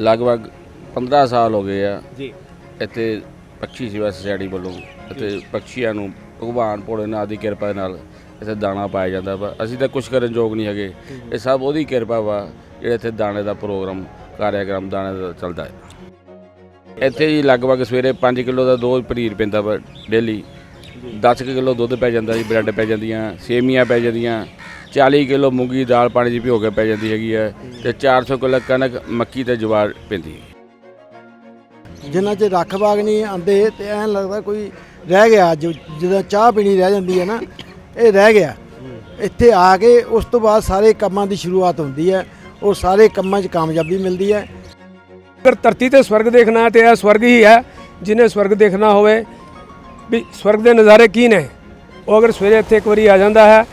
ਲਗਭਗ 15 ਸਾਲ ਹੋ ਗਏ ਆ। ਜੀ। ਇੱਥੇ ਪੰਛੀ ਸੇਵਾ ਸੁਸਾਇਟੀ ਵੱਲੋਂ। ਅਤੇ ਪੰਛੀਆਂ ਨੂੰ ਭਗਵਾਨ ਭੋਲੇਨਾਥ ਦੀ ਕਿਰਪਾ ਦੇ ਨਾਲ ਇੱਥੇ ਦਾਣਾ ਪਾਇਆ ਜਾਂਦਾ ਵਾ। ਅਸੀਂ ਤਾਂ ਕੁਝ ਕਰਨ ਯੋਗ ਨਹੀਂ ਹੈਗੇ। ਇਹ ਸਭ ਉਹਦੀ ਕਿਰਪਾ ਵਾ ਜਿਹੜੇ ਇੱਥੇ ਦਾਣੇ ਦਾ ਪ੍ਰੋਗਰਾਮ ਕਾਰਿਆਕਰਮ ਦਾਣੇ ਦਾ ਚੱਲਦਾ ਹੈ। ਇੱਥੇ ਜੀ ਲਗਭਗ ਸਵੇਰੇ 5 ਕਿਲੋ ਦਾ ਦੁੱਧ ਪਨੀਰ ਪੈਂਦਾ ਵਾ ਡੇਲੀ। 10 ਕਿਲੋ ਦੁੱਧ ਪੈ ਜਾਂਦਾ ਜੀ ਬ੍ਰੈਡ ਪੈ ਜਾਂਦੀਆਂ ਸੇਮੀਆਂ ਪੈ ਜਾਂਦੀਆਂ। 40 ਕਿਲੋ ਮੂੰਗੀ ਦੀ ਦਾਲ ਪਾਣੀ 'ਚ ਭਿਓ ਕੇ ਪੈ ਜਾਂਦੀ ਹੈਗੀ ਹੈ ਤੇ 400 ਕਿਲੋ ਕਣਕ ਮੱਕੀ ਤੇ ਜਵਾਰ ਪੈਂਦੀ ਹੈ। ਜਿੰਨਾ ਚ ਰੱਖ ਬਾਗ ਨਹੀਂ ਆਂਦੇ ਤੇ ਐਂ ਲੱਗਦਾ ਕੋਈ ਰਹਿ ਗਿਆ ਜੋ ਜਦੋਂ ਚਾਹ ਪੀਣੀ ਰਹਿ ਜਾਂਦੀ ਹੈ ਨਾ ਇਹ ਰਹਿ ਗਿਆ। ਇੱਥੇ ਆ ਕੇ ਉਸ ਤੋਂ ਬਾਅਦ ਸਾਰੇ ਕੰਮਾਂ ਦੀ ਸ਼ੁਰੂਆਤ ਹੁੰਦੀ ਹੈ ਉਹ ਸਾਰੇ ਕੰਮਾਂ 'ਚ ਕਾਮਯਾਬੀ ਮਿਲਦੀ ਹੈ। ਅਗਰ ਧਰਤੀ ਤੇ ਸਵਰਗ ਦੇਖਣਾ ਹੈ ਤੇ ਇਹ ਸਵਰਗ ਹੀ ਹੈ ਜਿਹਨੇ ਸਵਰਗ ਦੇਖਣਾ ਹੋਵੇ ਵੀ ਸਵਰਗ ਦੇ ਨਜ਼ਾਰੇ ਕੀ ਨੇ? ਉਹ ਅਗਰ ਸਵੇਰੇ ਇੱਥੇ ਇੱਕ ਵਾਰੀ ਆ ਜਾਂਦਾ ਹੈ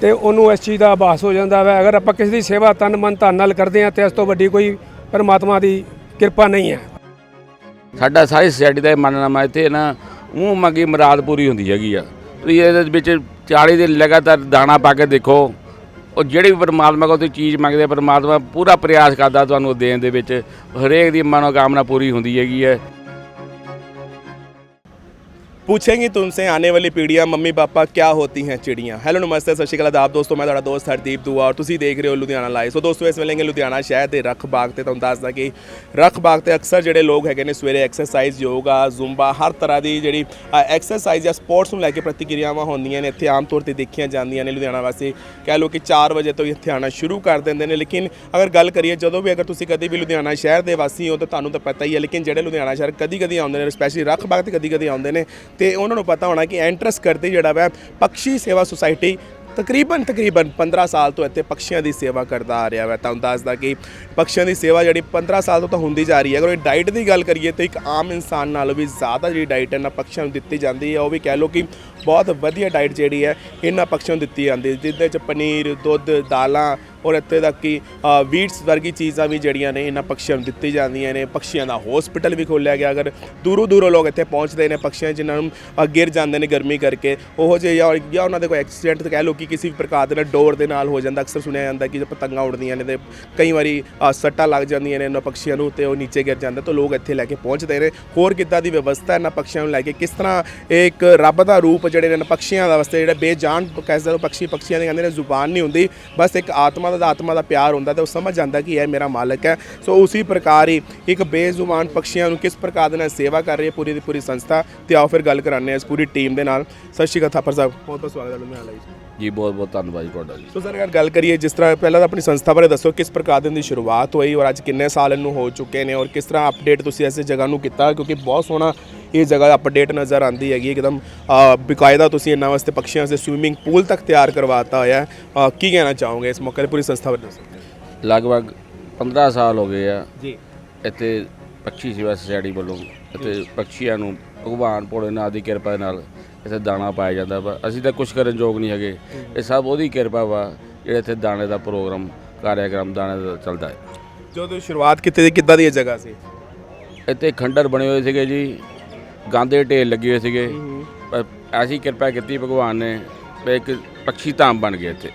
ਤੇ ਉਹਨੂੰ ਇਸ ਚੀਜ਼ ਦਾ ਆਭਾਸ ਹੋ ਜਾਂਦਾ ਹੈ ਅਗਰ ਆਪਾਂ ਕਿਸੇ ਦੀ ਸੇਵਾ ਤਨ ਮਨ ਧਨ ਨਾਲ ਕਰਦੇ ਹਾਂ, ਤੇ ਇਸ ਤੋਂ ਵੱਡੀ ਕੋਈ ਪਰਮਾਤਮਾ ਦੀ ਕਿਰਪਾ ਨਹੀਂ ਹੈ। ਸਾਡਾ ਸਾਰੀ ਸੋਸਾਇਟੀ ਦਾ ਇਹ ਮੰਨਣਾ ਵਾ ਇੱਥੇ ਨਾ ਉਹ ਮੰਗੀ ਮੁਰਾਦ ਪੂਰੀ ਹੁੰਦੀ ਹੈਗੀ ਆ। ਤੁਸੀਂ ਇਹਦੇ ਵਿੱਚ 40 ਦਿਨ ਲਗਾਤਾਰ ਦਾਣਾ ਪਾ ਕੇ ਦੇਖੋ, ਉਹ ਜਿਹੜੀ ਵੀ ਪਰਮਾਤਮਾ ਕੋਲ ਤੁਸੀਂ ਚੀਜ਼ ਮੰਗਦੇ ਪਰਮਾਤਮਾ ਪੂਰਾ ਪ੍ਰਯਾਸ ਕਰਦਾ ਤੁਹਾਨੂੰ ਦੇਣ ਦੇ ਵਿੱਚ। ਹਰੇਕ ਦੀ ਮਨੋਕਾਮਨਾ ਪੂਰੀ ਹੁੰਦੀ ਹੈਗੀ ਹੈ। ਪੁੱਛेंगी ਤੁਮਸੇ ਆਨੇ ਵਾਲੀ ਪੀੜ੍ਹੀਆਂ ਮੰਮੀ ਪਾਪਾ ਕਿਆ ਹੋਤੀ हैं ਚਿੜੀਆਂ ਹੈਲੋ ਨਮਸਤੇ ਸਤਿ ਸ਼੍ਰੀ ਅਕਾਲ ਆਦਾਬ ਦੋਸਤੋ ਮੈਂ ਤੁਹਾਡਾ ਦੋਸਤ ਹਰਦੀਪ ਦੁਆ ਔਰ ਤੁਸੀਂ ਦੇਖ ਰਹੇ ਹੋ ਲੁਧਿਆਣਾ ਲਾਈਵ ਸੋ ਦੋਸਤੋ ਇਸ ਵੇਲੇ ਲੁਧਿਆਣਾ ਸ਼ਹਿਰ ਦੇ ਰਖ ਬਾਗ ਤੇ ਤੁਹਾਨੂੰ ਦੱਸਦਾ ਕਿ ਰਖ ਬਾਗ ਤੇ ਅਕਸਰ ਜਿਹੜੇ ਲੋਕ ਹੈਗੇ ਨੇ ਸਵੇਰੇ ਐਕਸਰਸਾਈਜ਼ ਯੋਗਾ ਜ਼ੁੰਬਾ ਹਰ ਤਰ੍ਹਾਂ ਦੀ ਜਿਹੜੀ ਐਕਸਰਸਾਈਜ਼ ਜਾਂ ਸਪੋਰਟਸ ਨੂੰ ਲੈ ਕੇ ਪ੍ਰਤੀਕਿਰਿਆਵਾਂ ਹੁੰਦੀਆਂ ਨੇ ਇੱਥੇ ਆਮ ਤੌਰ ਤੇ ਦੇਖੀਆਂ ਜਾਂਦੀਆਂ ਨੇ ਲੁਧਿਆਣਾ ਵਾਸੀ ਕਹਿ ਲੋ ਕਿ 4 ਵਜੇ ਤੋਂ ਇੱਥੇ ਆਣਾ ਸ਼ੁਰੂ ਕਰ ਦਿੰਦੇ ਨੇ ਲੇਕਿਨ ਅਗਰ ਗੱਲ ਕਰੀਏ ਜਦੋਂ ਵੀ ਅਗਰ ਤੁਸੀਂ ਕਦੇ ਵੀ ਲੁਧਿਆਣਾ ਸ਼ਹਿਰ ਦੇ ਵਾਸੀ ਹੋ ਤਾਂ ਤੁਹਾਨੂੰ ਤਾਂ ਪਤਾ ਹੀ ਹੈ ਲੇਕਿਨ ਜਿਹੜੇ ਲੁਧਿਆਣਾ ਸ਼ਹਿਰ ਕਦੀ-ਕਦੀ ਆਉਂਦੇ ਨੇ ਸਪੈਸ਼ਲੀ ਰਖ ਬਾਗ ਤੇ ਕਦੀ-ਕਦੀ ਆਉਂਦੇ ਨੇ ਤੇ ਉਹਨਾਂ ਨੂੰ ਪਤਾ ਹੋਣਾ ਕਿ ਐਂਟਰਸ ਕਰਦੇ ਜਿਹੜਾ ਵਾ ਪਕਸ਼ੀ ਸੇਵਾ ਸੁਸਾਇਟੀ ਤਕਰੀਬਨ ਤਕਰੀਬਨ 15 ਸਾਲ ਤੋਂ ਇੱਥੇ ਪਕਸ਼ੀਆਂ ਦੀ ਸੇਵਾ ਕਰਦਾ ਆ ਰਿਹਾ ਵਾ। ਤੁਹਾਨੂੰ ਦੱਸਦਾ ਕਿ ਪਕਸ਼ੀਆਂ ਦੀ ਸੇਵਾ ਜਿਹੜੀ 15 ਸਾਲ ਤੋਂ ਤਾਂ ਹੁੰਦੀ ਜਾ ਰਹੀ ਹੈ। ਅਗਰ ਇਹ ਡਾਈਟ ਦੀ ਗੱਲ ਕਰੀਏ ਤਾਂ ਇੱਕ ਆਮ ਇਨਸਾਨ ਨਾਲੋਂ ਵੀ ਜ਼ਿਆਦਾ ਜਿਹੜੀ ਡਾਈਟ ਨਾ ਪਕਸ਼ੀਆਂ ਨੂੰ ਦਿੱਤੀ ਜਾਂਦੀ ਹੈ। ਉਹ ਵੀ ਕਹਿ ਲਓ ਕਿ ਬਹੁਤ ਵਧੀਆ ਡਾਈਟ ਜਿਹੜੀ ਹੈ ਇਹਨਾਂ ਪਕਸ਼ੀਆਂ ਨੂੰ ਦਿੱਤੀ ਜਾਂਦੀ ਹੈ ਜਿਹਦੇ ਚ ਪਨੀਰ ਦੁੱਧ ਦਾਲਾਂ ਔਰ ਇੱਥੇ ਤੱਕ ਕਿ ਵੀਟਸ ਵਰਗੀ ਚੀਜ਼ਾਂ ਵੀ ਜਿਹੜੀਆਂ ਨੇ ਇਹਨਾਂ ਪਕਸ਼ੀਆਂ ਨੂੰ ਦਿੱਤੀ ਜਾਂਦੀਆਂ ਨੇ। ਪਕਸ਼ੀਆਂ ਦਾ ਹਸਪੀਟਲ ਵੀ ਖੋਲ੍ਹਿਆ ਗਿਆ ਅਗਰ ਦੂਰੋਂ ਦੂਰੋਂ ਲੋਕ ਇੱਥੇ ਪਹੁੰਚਦੇ ਨੇ ਪਕਸ਼ੀਆਂ ਜਿਨ੍ਹਾਂ ਨੂੰ ਅ, ਗਿਰ ਜਾਂਦੇ ਨੇ ਗਰਮੀ ਕਰਕੇ। ਉਹ ਜੇ ਜਾਂ ਜਾਂ ਉਹਨਾਂ ਦੇ ਕੋਈ ਐਕਸੀਡੈਂਟ ਕਹਿ ਲਓ ਕਿ ਕਿਸੇ ਵੀ ਪ੍ਰਕਾਰ ਦੇ ਨਾਲ ਡੋਰ ਦੇ ਨਾਲ ਹੋ ਜਾਂਦਾ ਅਕਸਰ ਸੁਣਿਆ ਜਾਂਦਾ ਕਿ ਜੇ ਪਤੰਗਾਂ ਉੱਡਦੀਆਂ ਨੇ ਤੇ ਕਈ ਵਾਰੀ ਅ, ਸੱਟਾਂ ਲੱਗ ਜਾਂਦੀਆਂ ਨੇ ਇਹਨਾਂ ਪਕਸ਼ੀਆਂ ਨੂੰ ਤੇ ਉਹ ਨੀਚੇ ਗਿਰ ਜਾਂਦਾ ਤਾਂ ਲੋਕ ਇੱਥੇ ਲੈ ਕੇ ਪਹੁੰਚਦੇ ਨੇ। ਹੋਰ ਕਿੱਦਾਂ ਦੀ ਵਿਵਸਥਾ ਇਹਨਾਂ ਪਕਸ਼ੀਆਂ ਨੂੰ ਲੈ ਕੇ ਕਿਸ ਤਰ੍ਹਾਂ ਇਹ ਇੱਕ ਰੱਬ ਦਾ ਰੂਪ ਜਿਹੜੇ ਨੇ ਪਕਸ਼ੀਆਂ ਦਾ ਵਾਸਤੇ ਜਿਹੜਾ ਬੇਜਾਨ ਕਹਿੰਦੇ ਨੇ ਪਕਸ਼ੀ ਪਕਸ਼ੀਆਂ ਦੇ ਕਹਿੰਦੇ ਨੇ ਜ਼ੁਬਾਨ ਨਹੀਂ ਹੁੰਦੀ, ਬਸ ਇੱਕ ਆਤਮਾ ਦਾ ਆਤਮਾ ਦਾ ਪਿਆਰ ਹੁੰਦਾ ਤੇ ਉਹ ਸਮਝ ਜਾਂਦਾ ਕਿ ਇਹ ਮੇਰਾ ਮਾਲਕ ਹੈ। ਸੋ ਉਸੇ ਪ੍ਰਕਾਰ ਹੀ ਇੱਕ ਬੇਜ਼ੁਬਾਨ ਪਕਸ਼ੀਆਂ ਨੂੰ ਕਿਸ ਪ੍ਰਕਾਰ ਦੇ ਨਾਲ ਸੇਵਾ ਕਰ ਰਹੀ ਹੈ ਪੂਰੀ ਦੀ ਪੂਰੀ ਸੰਸਥਾ, ਤੇ ਆਓ ਫਿਰ ਗੱਲ ਕਰਾਉਂਦੇ ਹਾਂ ਇਸ ਪੂਰੀ ਟੀਮ ਦੇ ਨਾਲ। ਸਤਿ ਸ਼੍ਰੀ ਅਕਾਲ ਥਾਪਰ ਸਾਹਿਬ, ਬਹੁਤ ਬਹੁਤ ਸਵਾਗਤ ਹੈ ਤੁਹਾਡਾ ਨਾਲ ਜੀ ਜੀ ਬਹੁਤ ਬਹੁਤ ਧੰਨਵਾਦ ਜੀ ਤੁਹਾਡਾ ਜੀ। ਸੋ ਸਰ ਅਗਰ ਗੱਲ ਕਰੀਏ ਜਿਸ ਤਰ੍ਹਾਂ ਪਹਿਲਾਂ ਤਾਂ ਆਪਣੀ ਸੰਸਥਾ ਬਾਰੇ ਦੱਸੋ ਕਿਸ ਪ੍ਰਕਾਰ ਦੀ ਸ਼ੁਰੂਆਤ ਹੋਈ ਔਰ ਅੱਜ ਕਿੰਨੇ ਸਾਲ ਇਹਨੂੰ ਹੋ ਚੁੱਕੇ ਨੇ ਔਰ ਕਿਸ ਤਰ੍ਹਾਂ ਅਪਡੇਟ ਤੁਸੀਂ ਇਸ ਜਗ੍ਹਾ ਨੂੰ ਕੀਤਾ? ਕਿਉਂਕਿ ਬਹੁਤ ਸੋਹਣਾ ਇਹ ਜਗ੍ਹਾ ਅਪਡੇਟ ਨਜ਼ਰ ਆਉਂਦੀ ਹੈਗੀ ਇੱਕਦਮ ਬਕਾਇਦਾ ਤੁਸੀਂ ਇਹਨਾਂ ਵਾਸਤੇ ਪਕਸ਼ੀਆਂ ਵਾਸਤੇ ਸਵਿਮਿੰਗ ਪੂਲ ਤੱਕ ਤਿਆਰ ਕਰਵਾਤਾ ਹੋਇਆ ਕੀ ਕਹਿਣਾ ਚਾਹੋਗੇ ਇਸ ਮੌਕੇ ਤੇ? ਪੂਰੀ ਸੰਸਥਾ ਬਾਰੇ ਦੱਸੋ। ਲਗਭਗ 15 ਸਾਲ ਹੋ ਗਏ ਆ। ਜੀ। ਇੱਥੇ ਪੰਛੀ ਸੇਵਾ ਸੁਸਾਇਟੀ ਵੱਲੋਂ ਅਤੇ ਪੰਛੀਆਂ ਨੂੰ ਭਗਵਾਨ ਭੋਲੇਨਾਥ ਦੀ ਕਿਰਪਾ ਦੇ ਨਾਲ ਇੱਥੇ ਦਾਣਾ ਪਾਇਆ ਜਾਂਦਾ ਵਾ। ਅਸੀਂ ਤਾਂ ਕੁਝ ਕਰਨ ਯੋਗ ਨਹੀਂ ਹੈਗੇ। ਇਹ ਸਭ ਉਹਦੀ ਕਿਰਪਾ ਵਾ ਜਿਹੜੇ ਇੱਥੇ ਦਾਣੇ ਦਾ ਪ੍ਰੋਗਰਾਮ ਕਾਰਿਆਕਰਮ ਦਾਣੇ ਦਾ ਚੱਲਦਾ ਹੈ। ਜਦੋਂ ਸ਼ੁਰੂਆਤ ਕੀਤੀ ਸੀ ਕਿੱਦਾਂ ਦੀ ਜਗ੍ਹਾ ਸੀ? ਇੱਥੇ ਖੰਡਰ ਬਣੇ ਹੋਏ ਸੀਗੇ ਜੀ ਗਾਂਦੇ ਢੇਰ ਲੱਗੇ ਹੋਏ ਸੀਗੇ। ਪਰ ਐਸੀ ਕਿਰਪਾ ਕੀਤੀ ਭਗਵਾਨ ਨੇ ਵੀ ਇੱਕ ਪੰਛੀ ਧਾਮ ਬਣ ਗਿਆ ਇੱਥੇ।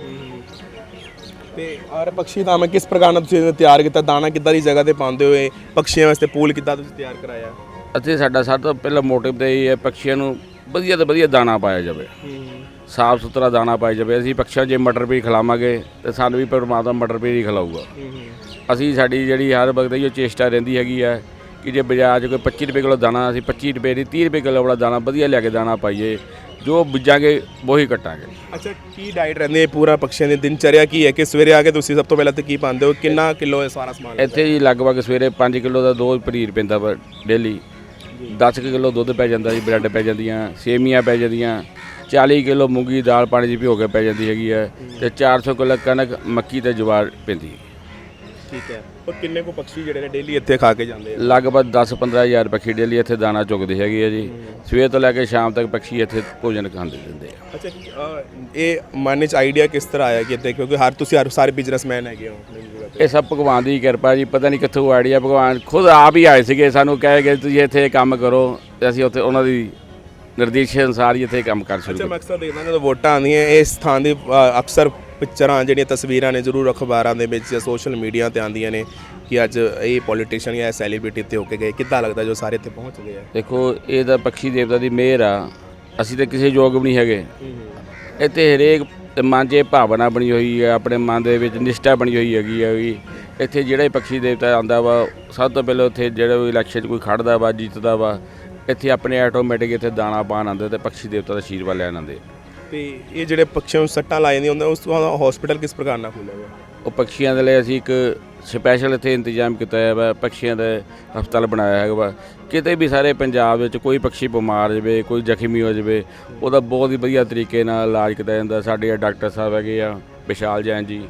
ਤੇ ਔਰ ਪਕਸ਼ੀ ਧਾਮ ਕਿਸ ਪ੍ਰਕਾਰ ਨਾਲ ਤੁਸੀਂ ਇਹਨੂੰ ਤਿਆਰ ਕੀਤਾ? ਦਾਣਾ ਕਿੱਦਾਂ ਦੀ ਜਗ੍ਹਾ ਤੇ ਪਾਉਂਦੇ ਹੋਏ ਪਕਸ਼ੀਆਂ ਵਾਸਤੇ ਪੂਲ ਕਿੱਦਾਂ ਤੁਸੀਂ ਤਿਆਰ ਕਰਾਇਆ? ਅਤੇ ਸਾਡਾ ਸਭ ਤੋਂ ਪਹਿਲਾ ਮੋਟਿਵ ਤਾਂ ਇਹ ਹੈ ਪੰਛੀਆਂ ਨੂੰ ਵਧੀਆ ਤੋਂ ਵਧੀਆ ਦਾਣਾ ਪਾਇਆ ਜਾਵੇ। ਸਾਫ਼ ਸੁਥਰਾ ਦਾਣਾ ਪਾਇਆ ਜਾਵੇ। ਅਸੀਂ ਪੰਛੀਆਂ ਜੇ ਮਟਰ ਪੀ ਖਿਲਾਵਾਂਗੇ ਤੇ ਸਾਨੂੰ ਵੀ ਪਰਮਾਤਮਾ ਮਟਰ ਪੀ ਹੀ ਖਿਲਾਊਗਾ। ਅਸੀਂ ਸਾਡੀ ਜਿਹੜੀ ਹਰ ਵਕਤ ਇਹ ਚੇਸ਼ਟਾ ਰਹਿੰਦੀ ਹੈਗੀ ਹੈ ਕਿ ਜੇ ਬਾਜ਼ਾਰ 'ਚ ਕੋਈ 25 ਰੁਪਏ ਕਿਲੋ ਦਾਣਾ ਅਸੀਂ 25 ਰੁਪਏ ਦੀ 30 ਰੁਪਏ ਕਿਲੋ ਵਾਲਾ ਦਾਣਾ ਵਧੀਆ ਲਿਆ ਕੇ ਦਾਣਾ ਪਾਈਏ ਜੋ ਬੀਜਾਂਗੇ ਉਹੀ ਕੱਟਾਂਗੇ। ਅੱਛਾ ਕੀ ਡਾਈਟ ਰਹਿੰਦੀ ਹੈ ਪੂਰਾ ਪਕਸ਼ੀਆਂ ਦੀ ਦਿਨਚਰਿਆ ਕੀ ਹੈ ਕਿ ਸਵੇਰੇ ਆ ਕੇ ਤੁਸੀਂ ਸਭ ਤੋਂ ਪਹਿਲਾਂ ਤੇ ਕੀ ਪਾਉਂਦੇ ਹੋ? ਕਿੰਨਾ ਕਿਲੋ ਇਹ ਸਾਰਾ ਸਮਾਨ? ਇੱਥੇ ਜੀ ਲਗਭਗ ਸਵੇਰੇ 5 ਕਿਲੋ ਦਾ ਦੋ ਪਨੀਰ ਪੈਂਦਾ ਵਾ ਡੇਲੀ। 10 ਕਿਲੋ ਦੁੱਧ ਪੈ ਜਾਂਦਾ ਜੀ, ਬ੍ਰੈਡ ਪੈ ਜਾਂਦੀਆਂ, ਸੇਮੀਆਂ ਪੈ ਜਾਂਦੀਆਂ 40 ਕਿਲੋ ਮੂੰਗੀ ਦਾਲ ਪਾਣੀ ਦੀ ਭਿਓ ਕੇ ਪੈ ਜਾਂਦੀ ਹੈਗੀ ਹੈ ਤੇ 400 ਕਿਲੋ ਕਣਕ ਮੱਕੀ ਤੇ ਜਵਾਰ ਪੈਂਦੀ ਹੈ। ਠੀਕ ਹੈ ਔਰ ਕਿੰਨੇ ਕੋ ਪਕਸ਼ੀ ਜਿਹੜੇ ਨੇ ਡੇਲੀ ਇੱਥੇ ਖਾ ਕੇ ਜਾਂਦੇ ਆ? ਲਗਭਗ 10-15 ਹਜ਼ਾਰ ਪੱਖੀ ਡੇਲੀ ਇੱਥੇ ਦਾਣਾ ਚੁਗਦੇ ਹੈਗੇ ਆ ਜੀ। ਸਵੇਰ ਤੋਂ ਲੈ ਕੇ ਸ਼ਾਮ ਤੱਕ ਪੱਖੀ ਇੱਥੇ ਭੋਜਨ ਖਾਂਦੇ ਰਹਿੰਦੇ ਆ। ਅੱਛਾ ਅ, ਇਹ ਮਨ ਚ ਆਈਡੀਆ ਕਿਸ ਤਰ੍ਹਾਂ ਆਇਆ ਕਿ ਇੱਥੇ? ਕਿਉਂਕਿ ਹਰ ਤੁਸੀਂ ਹਰ ਸਾਰੇ ਬਿਜ਼ਨਸਮੈਨ ਹੈਗੇ ਹੋ ਆਪਣੀ ਜਗ੍ਹਾ ਤੇ ਇਹ ਸਭ ਭਗਵਾਨ ਦੀ ਕਿਰਪਾ ਜੀ ਪਤਾ ਨਹੀਂ ਕਿੱਥੋਂ ਆਈਡੀਆ ਭਗਵਾਨ ਖੁਦ ਆਪ ਹੀ ਆਏ ਸੀਗੇ ਸਾਨੂੰ ਕਹੇ ਗਏ ਤੁਸੀਂ ਇੱਥੇ ਇਹ ਕੰਮ ਕਰੋ ਤੇ ਅਸੀਂ ਉੱਥੇ ਉਹਨਾਂ ਦੀ ਨਿਰਦੇਸ਼ ਅਨੁਸਾਰ ਹੀ ਇੱਥੇ ਕੰਮ ਕਰ ਸ਼ੁਰੂ ਅੱਛਾ ਕੀਤਾ ਮੈਂ ਅਕਸਰ ਦੇਖਦਾ ਜਦੋਂ ਵੋਟਾਂ ਆਉਂਦੀਆਂ ਇਸ ਥਾਂ ਦੀ ਅਕਸਰ ਪਿਕਚਰਾਂ ਜਿਹੜੀਆਂ ਤਸਵੀਰਾਂ ਨੇ ਜ਼ਰੂਰ ਅਖਬਾਰਾਂ ਦੇ ਵਿੱਚ ਜਾਂ ਸੋਸ਼ਲ ਮੀਡੀਆ ਤੇ ਆਉਂਦੀਆਂ ਨੇ ਕਿ ਅੱਜ ਇਹ ਪੋਲੀਟੀਸ਼ੀਅਨ ਜਾਂ ਸੈਲੀਬ੍ਰਿਟੀ ਇੱਥੇ ਹੋ ਕੇ ਗਏ। ਕਿੱਦਾਂ ਲੱਗਦਾ ਜੋ ਸਾਰੇ ਇੱਥੇ ਪਹੁੰਚ ਗਏ ਆ? ਦੇਖੋ ਇਹ ਤਾਂ ਪੱਖੀ ਦੇਵਤਾ ਦੀ ਮਿਹਰ ਆ। ਅਸੀਂ ਤਾਂ ਕਿਸੇ ਯੋਗ ਵੀ ਨਹੀਂ ਹੈਗੇ। ਇੱਥੇ ਹਰੇਕ ਮਨ 'ਚ ਇਹ ਭਾਵਨਾ ਬਣੀ ਹੋਈ ਹੈ ਆਪਣੇ ਮਨ ਦੇ ਵਿੱਚ ਨਿਸ਼ਠਾ ਬਣੀ ਹੋਈ ਹੈਗੀ ਆ ਵੀ ਇੱਥੇ ਜਿਹੜਾ ਪੱਖੀ ਦੇਵਤਾ ਆਉਂਦਾ ਵਾ ਸਭ ਤੋਂ ਪਹਿਲਾਂ ਉੱਥੇ ਜਿਹੜਾ ਵੀ ਇਲੈਕਸ਼ਨ 'ਚ ਕੋਈ ਖੜਦਾ ਵਾ ਜਿੱਤਦਾ ਵਾ ਇੱਥੇ ਆਪਣੇ ਆਟੋਮੈਟਿਕ ਇੱਥੇ ਦਾਣਾ ਪਾਣ ਆਉਂਦੇ ਤੇ ਪੱਖੀ ਦੇਵਤਾ ਦਾ ਆਸ਼ੀਰਵਾਦ ਲੈਣ ਆਉਂਦੇ ਤੇ ਇਹ ਜਿਹੜੇ ਪੱਖੀਆਂ ਨੂੰ ਸੱਟਾਂ ਲਾਏ ਜਾਂਦੀਆਂ ਹੁੰਦੀਆਂ, ਉਸ ਤੋਂ ਬਾਅਦ ਹਸਪੀਟਲ ਕਿਸ ਪ੍ਰਕਾਰ ਨਾਲ ਖੁੱਲ੍ਹੇਗਾ ਉਹ ਪੰਛੀਆਂ ਦੇ ਲਈ ਅਸੀਂ ਇੱਕ ਸਪੈਸ਼ਲ ਇੱਥੇ ਇੰਤਜ਼ਾਮ ਕੀਤਾ ਹੈ ਵਾ ਪੰਛੀਆਂ ਦਾ ਹਸਪਤਾਲ ਬਣਾਇਆ ਹੈਗਾ ਵਾ। ਕਿਤੇ ਵੀ ਸਾਰੇ ਪੰਜਾਬ ਵਿੱਚ ਕੋਈ ਪੰਛੀ ਬਿਮਾਰ ਹੋ ਜਾਵੇ ਕੋਈ ਜ਼ਖਮੀ ਹੋ ਜਾਵੇ, ਉਹਦਾ ਬਹੁਤ ਹੀ ਵਧੀਆ ਤਰੀਕੇ ਨਾਲ ਇਲਾਜ ਕੀਤਾ ਜਾਂਦਾ। ਸਾਡੇ ਆ ਡਾਕਟਰ ਸਾਹਿਬ ਹੈਗੇ ਆ, ਵਿਸ਼ਾਲ ਜੈਨ ਜੀ।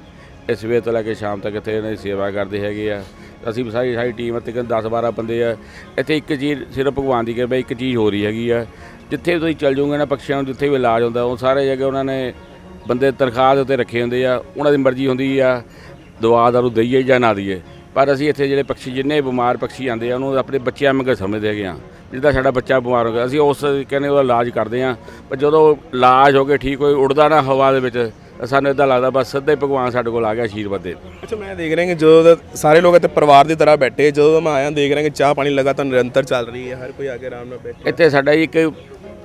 ਇਹ ਸਵੇਰ ਤੋਂ ਲੈ ਕੇ ਸ਼ਾਮ ਤੱਕ ਇੱਥੇ ਇਹਨਾਂ ਦੀ ਸੇਵਾ ਕਰਦੇ ਹੈਗੇ ਆ। ਅਸੀਂ ਸਾਰੀ ਸਾਰੀ ਟੀਮ ਇੱਥੇ 10 12 ਬੰਦੇ ਆ। ਇੱਥੇ ਇੱਕ ਚੀਜ਼ ਸਿਰਫ ਭਗਵਾਨ ਦੀ ਕਿਰਪਾ, ਇੱਕ ਚੀਜ਼ ਹੋ ਰਹੀ ਹੈਗੀ ਆ। ਜਿੱਥੇ ਵੀ ਤੁਸੀਂ ਚੱਲ ਜਾਓਗੇ ਨਾ ਪੰਛੀਆਂ ਨੂੰ ਜਿੱਥੇ ਵੀ ਇਲਾਜ ਹੁੰਦਾ ਉਹ ਸਾਰੇ ਜਗ੍ਹਾ ਉਹਨਾਂ ਨੇ ਬੰਦੇ ਤਨਖਾਹ ਦੇ ਉੱਤੇ ਰੱਖੇ ਹੁੰਦੇ ਆ ਉਹਨਾਂ ਦੀ ਮਰਜ਼ੀ ਹੁੰਦੀ ਆ ਦਵਾ ਦਾਰੂ ਦਈਏ ਜਾਂ ਨਾ ਦਈਏ। ਪਰ ਅਸੀਂ ਇੱਥੇ ਜਿਹੜੇ ਪੰਛੀ ਜਿੰਨੇ ਬਿਮਾਰ ਪੰਛੀ ਆਉਂਦੇ ਆ ਉਹਨੂੰ ਆਪਣੇ ਬੱਚਿਆਂ ਵਾਂਗ ਸਮਝਦੇ ਹੈਗੇ ਆ ਜਿੱਦਾਂ ਸਾਡਾ ਬੱਚਾ ਬਿਮਾਰ ਹੋ ਗਿਆ ਅਸੀਂ ਉਸ ਕਹਿੰਦੇ ਉਹਦਾ ਇਲਾਜ ਕਰਦੇ ਆ ਪਰ ਜਦੋਂ ਇਲਾਜ ਹੋ ਕੇ ਠੀਕ ਹੋਏ ਉੱਡਦਾ ਨਾ ਹਵਾ ਦੇ ਵਿੱਚ ਸਾਨੂੰ ਇਦਾਂ ਲੱਗਦਾ ਬਸ ਸਿੱਧਾ ਹੀ ਭਗਵਾਨ ਸਾਡੇ ਕੋਲ ਆ ਗਿਆ ਆਸ਼ੀਰਵਾਦ ਦੇ ਅੱਛਾ ਮੈਂ ਦੇਖ ਰਿਹਾ ਕਿ ਜਦੋਂ ਸਾਰੇ ਲੋਕ ਇੱਥੇ ਪਰਿਵਾਰ ਦੀ ਤਰ੍ਹਾਂ ਬੈਠੇ ਜਦੋਂ ਮੈਂ ਆਇਆ ਦੇਖ ਰਿਹਾ ਕਿ ਚਾਹ ਪਾਣੀ ਲਗਾਤਾਰ ਨਿਰੰਤਰ ਚੱਲ ਰਹੀ ਹੈ ਹਰ ਕੋਈ ਆ ਕੇ ਆਰਾਮ ਨਾਲ ਬੈਠੇ। ਇੱਥੇ ਸਾਡਾ ਇੱਕ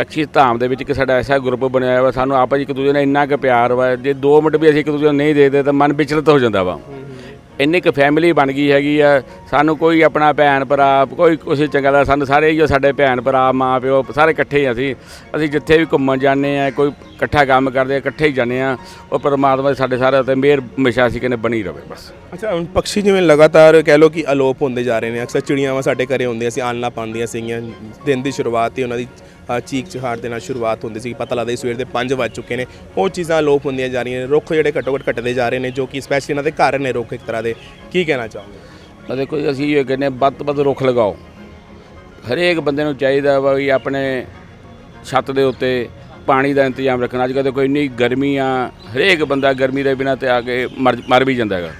ਅੱਛੀ ਧਾਮ ਦੇ ਵਿੱਚ ਇੱਕ ਸਾਡਾ ਐਸਾ ਗਰੁੱਪ ਬਣਿਆ ਹੋਇਆ ਵਾ ਸਾਨੂੰ ਆਪਸ ਇੱਕ ਦੂਜੇ ਨਾਲ ਇੰਨਾ ਕੁ ਪਿਆਰ ਵਾ ਜੇ 2 ਮਿੰਟ ਵੀ ਅਸੀਂ ਇੱਕ ਦੂਜੇ ਨੂੰ ਨਹੀਂ ਦੇਖਦੇ ਤਾਂ ਮਨ ਵਿਚਲਿਤ ਹੋ ਜਾਂਦਾ ਵਾ। ਇੰਨੀ ਕੁ ਫੈਮਿਲੀ ਬਣ ਗਈ ਹੈਗੀ ਆ ਸਾਨੂੰ ਕੋਈ ਆਪਣਾ ਭੈਣ ਭਰਾ ਕੋਈ ਕੁਛ ਚੰਗਾ ਦਾ ਸਾਨੂੰ ਸਾਰੇ ਹੀ ਸਾਡੇ ਭੈਣ ਭਰਾ ਮਾਂ ਪਿਓ ਸਾਰੇ ਇਕੱਠੇ ਹੀ ਅਸੀਂ। ਅਸੀਂ ਜਿੱਥੇ ਵੀ ਘੁੰਮਣ ਜਾਂਦੇ ਆ ਕੋਈ ਇਕੱਠਾ ਕੰਮ ਕਰਦੇ ਆ ਇਕੱਠੇ ਹੀ ਜਾਂਦੇ ਆ ਉਹ ਪਰਮਾਤਮਾ ਦੀ ਸਾਡੇ ਸਾਰੇ ਉੱਤੇ ਮਿਹਰ ਹਮੇਸ਼ਾ ਅਸੀਂ ਕਹਿੰਦੇ ਬਣੀ ਰਵੇ ਬਸ। ਅੱਛਾ ਹੁਣ ਪੰਛੀ ਜਿਵੇਂ ਲਗਾਤਾਰ ਕਹਿ ਲਓ ਕਿ ਅਲੋਪ ਹੁੰਦੇ ਜਾ ਰਹੇ ਨੇ ਅਕਸਰ ਚਿੜੀਆਵਾਂ ਸਾਡੇ ਘਰੇ ਹੁੰਦੀਆਂ ਸੀ ਆਲਣਾ ਪਾਉਂਦੀਆਂ ਸੀਗੀਆਂ ਦਿਨ ਦੀ ਸ਼ੁਰੂਆਤ ਹੀ ਉਹਨਾਂ ਦੀ ਚੀਕ ਚਿਹਾੜ ਦੇ ਨਾਲ ਸ਼ੁਰੂਆਤ ਹੁੰਦੀ ਸੀ ਪਤਾ ਲੱਗਦਾ ਸੀ ਸਵੇਰ ਦੇ 5 ਵੱਜ ਚੁੱਕੇ ਨੇ। ਉਹ ਚੀਜ਼ਾਂ ਅਲੋਪ ਹੁੰਦੀਆਂ ਜਾ ਰਹੀਆਂ ਨੇ ਰੁੱਖ ਜਿਹੜੇ ਘੱਟੋ ਘੱਟ ਘਟਦੇ ਜਾ ਰਹੇ ਨੇ ਜੋ ਕਿ ਸਪੈਸ਼ਲੀ ਇਹਨਾਂ ਦੇ ਘਰ ਨੇ ਰੁੱਖ ਇੱਕ ਤਰ੍ਹਾਂ ਦੇ। ਕੀ ਕਹਿਣਾ ਚਾਹੋਗੇ? ਆ ਦੇਖੋ ਜੀ, ਅਸੀਂ ਇਹ ਕਹਿੰਦੇ ਵੱਧ ਵੱਧ ਰੁੱਖ ਲਗਾਓ। ਹਰੇਕ ਬੰਦੇ ਨੂੰ ਚਾਹੀਦਾ ਵਾ ਵੀ ਆਪਣੇ ਛੱਤ ਦੇ ਉੱਤੇ ਪਾਣੀ ਦਾ ਇੰਤਜ਼ਾਮ ਰੱਖਣਾ। ਅੱਜ ਕੱਲ੍ਹ ਦੇਖੋ ਇੰਨੀ ਗਰਮੀ ਆ ਹਰੇਕ ਬੰਦਾ ਗਰਮੀ ਦੇ ਬਿਨਾਂ ਤੇ ਆ ਕੇ ਮਰ ਮਰ ਵੀ ਜਾਂਦਾ ਹੈਗਾ।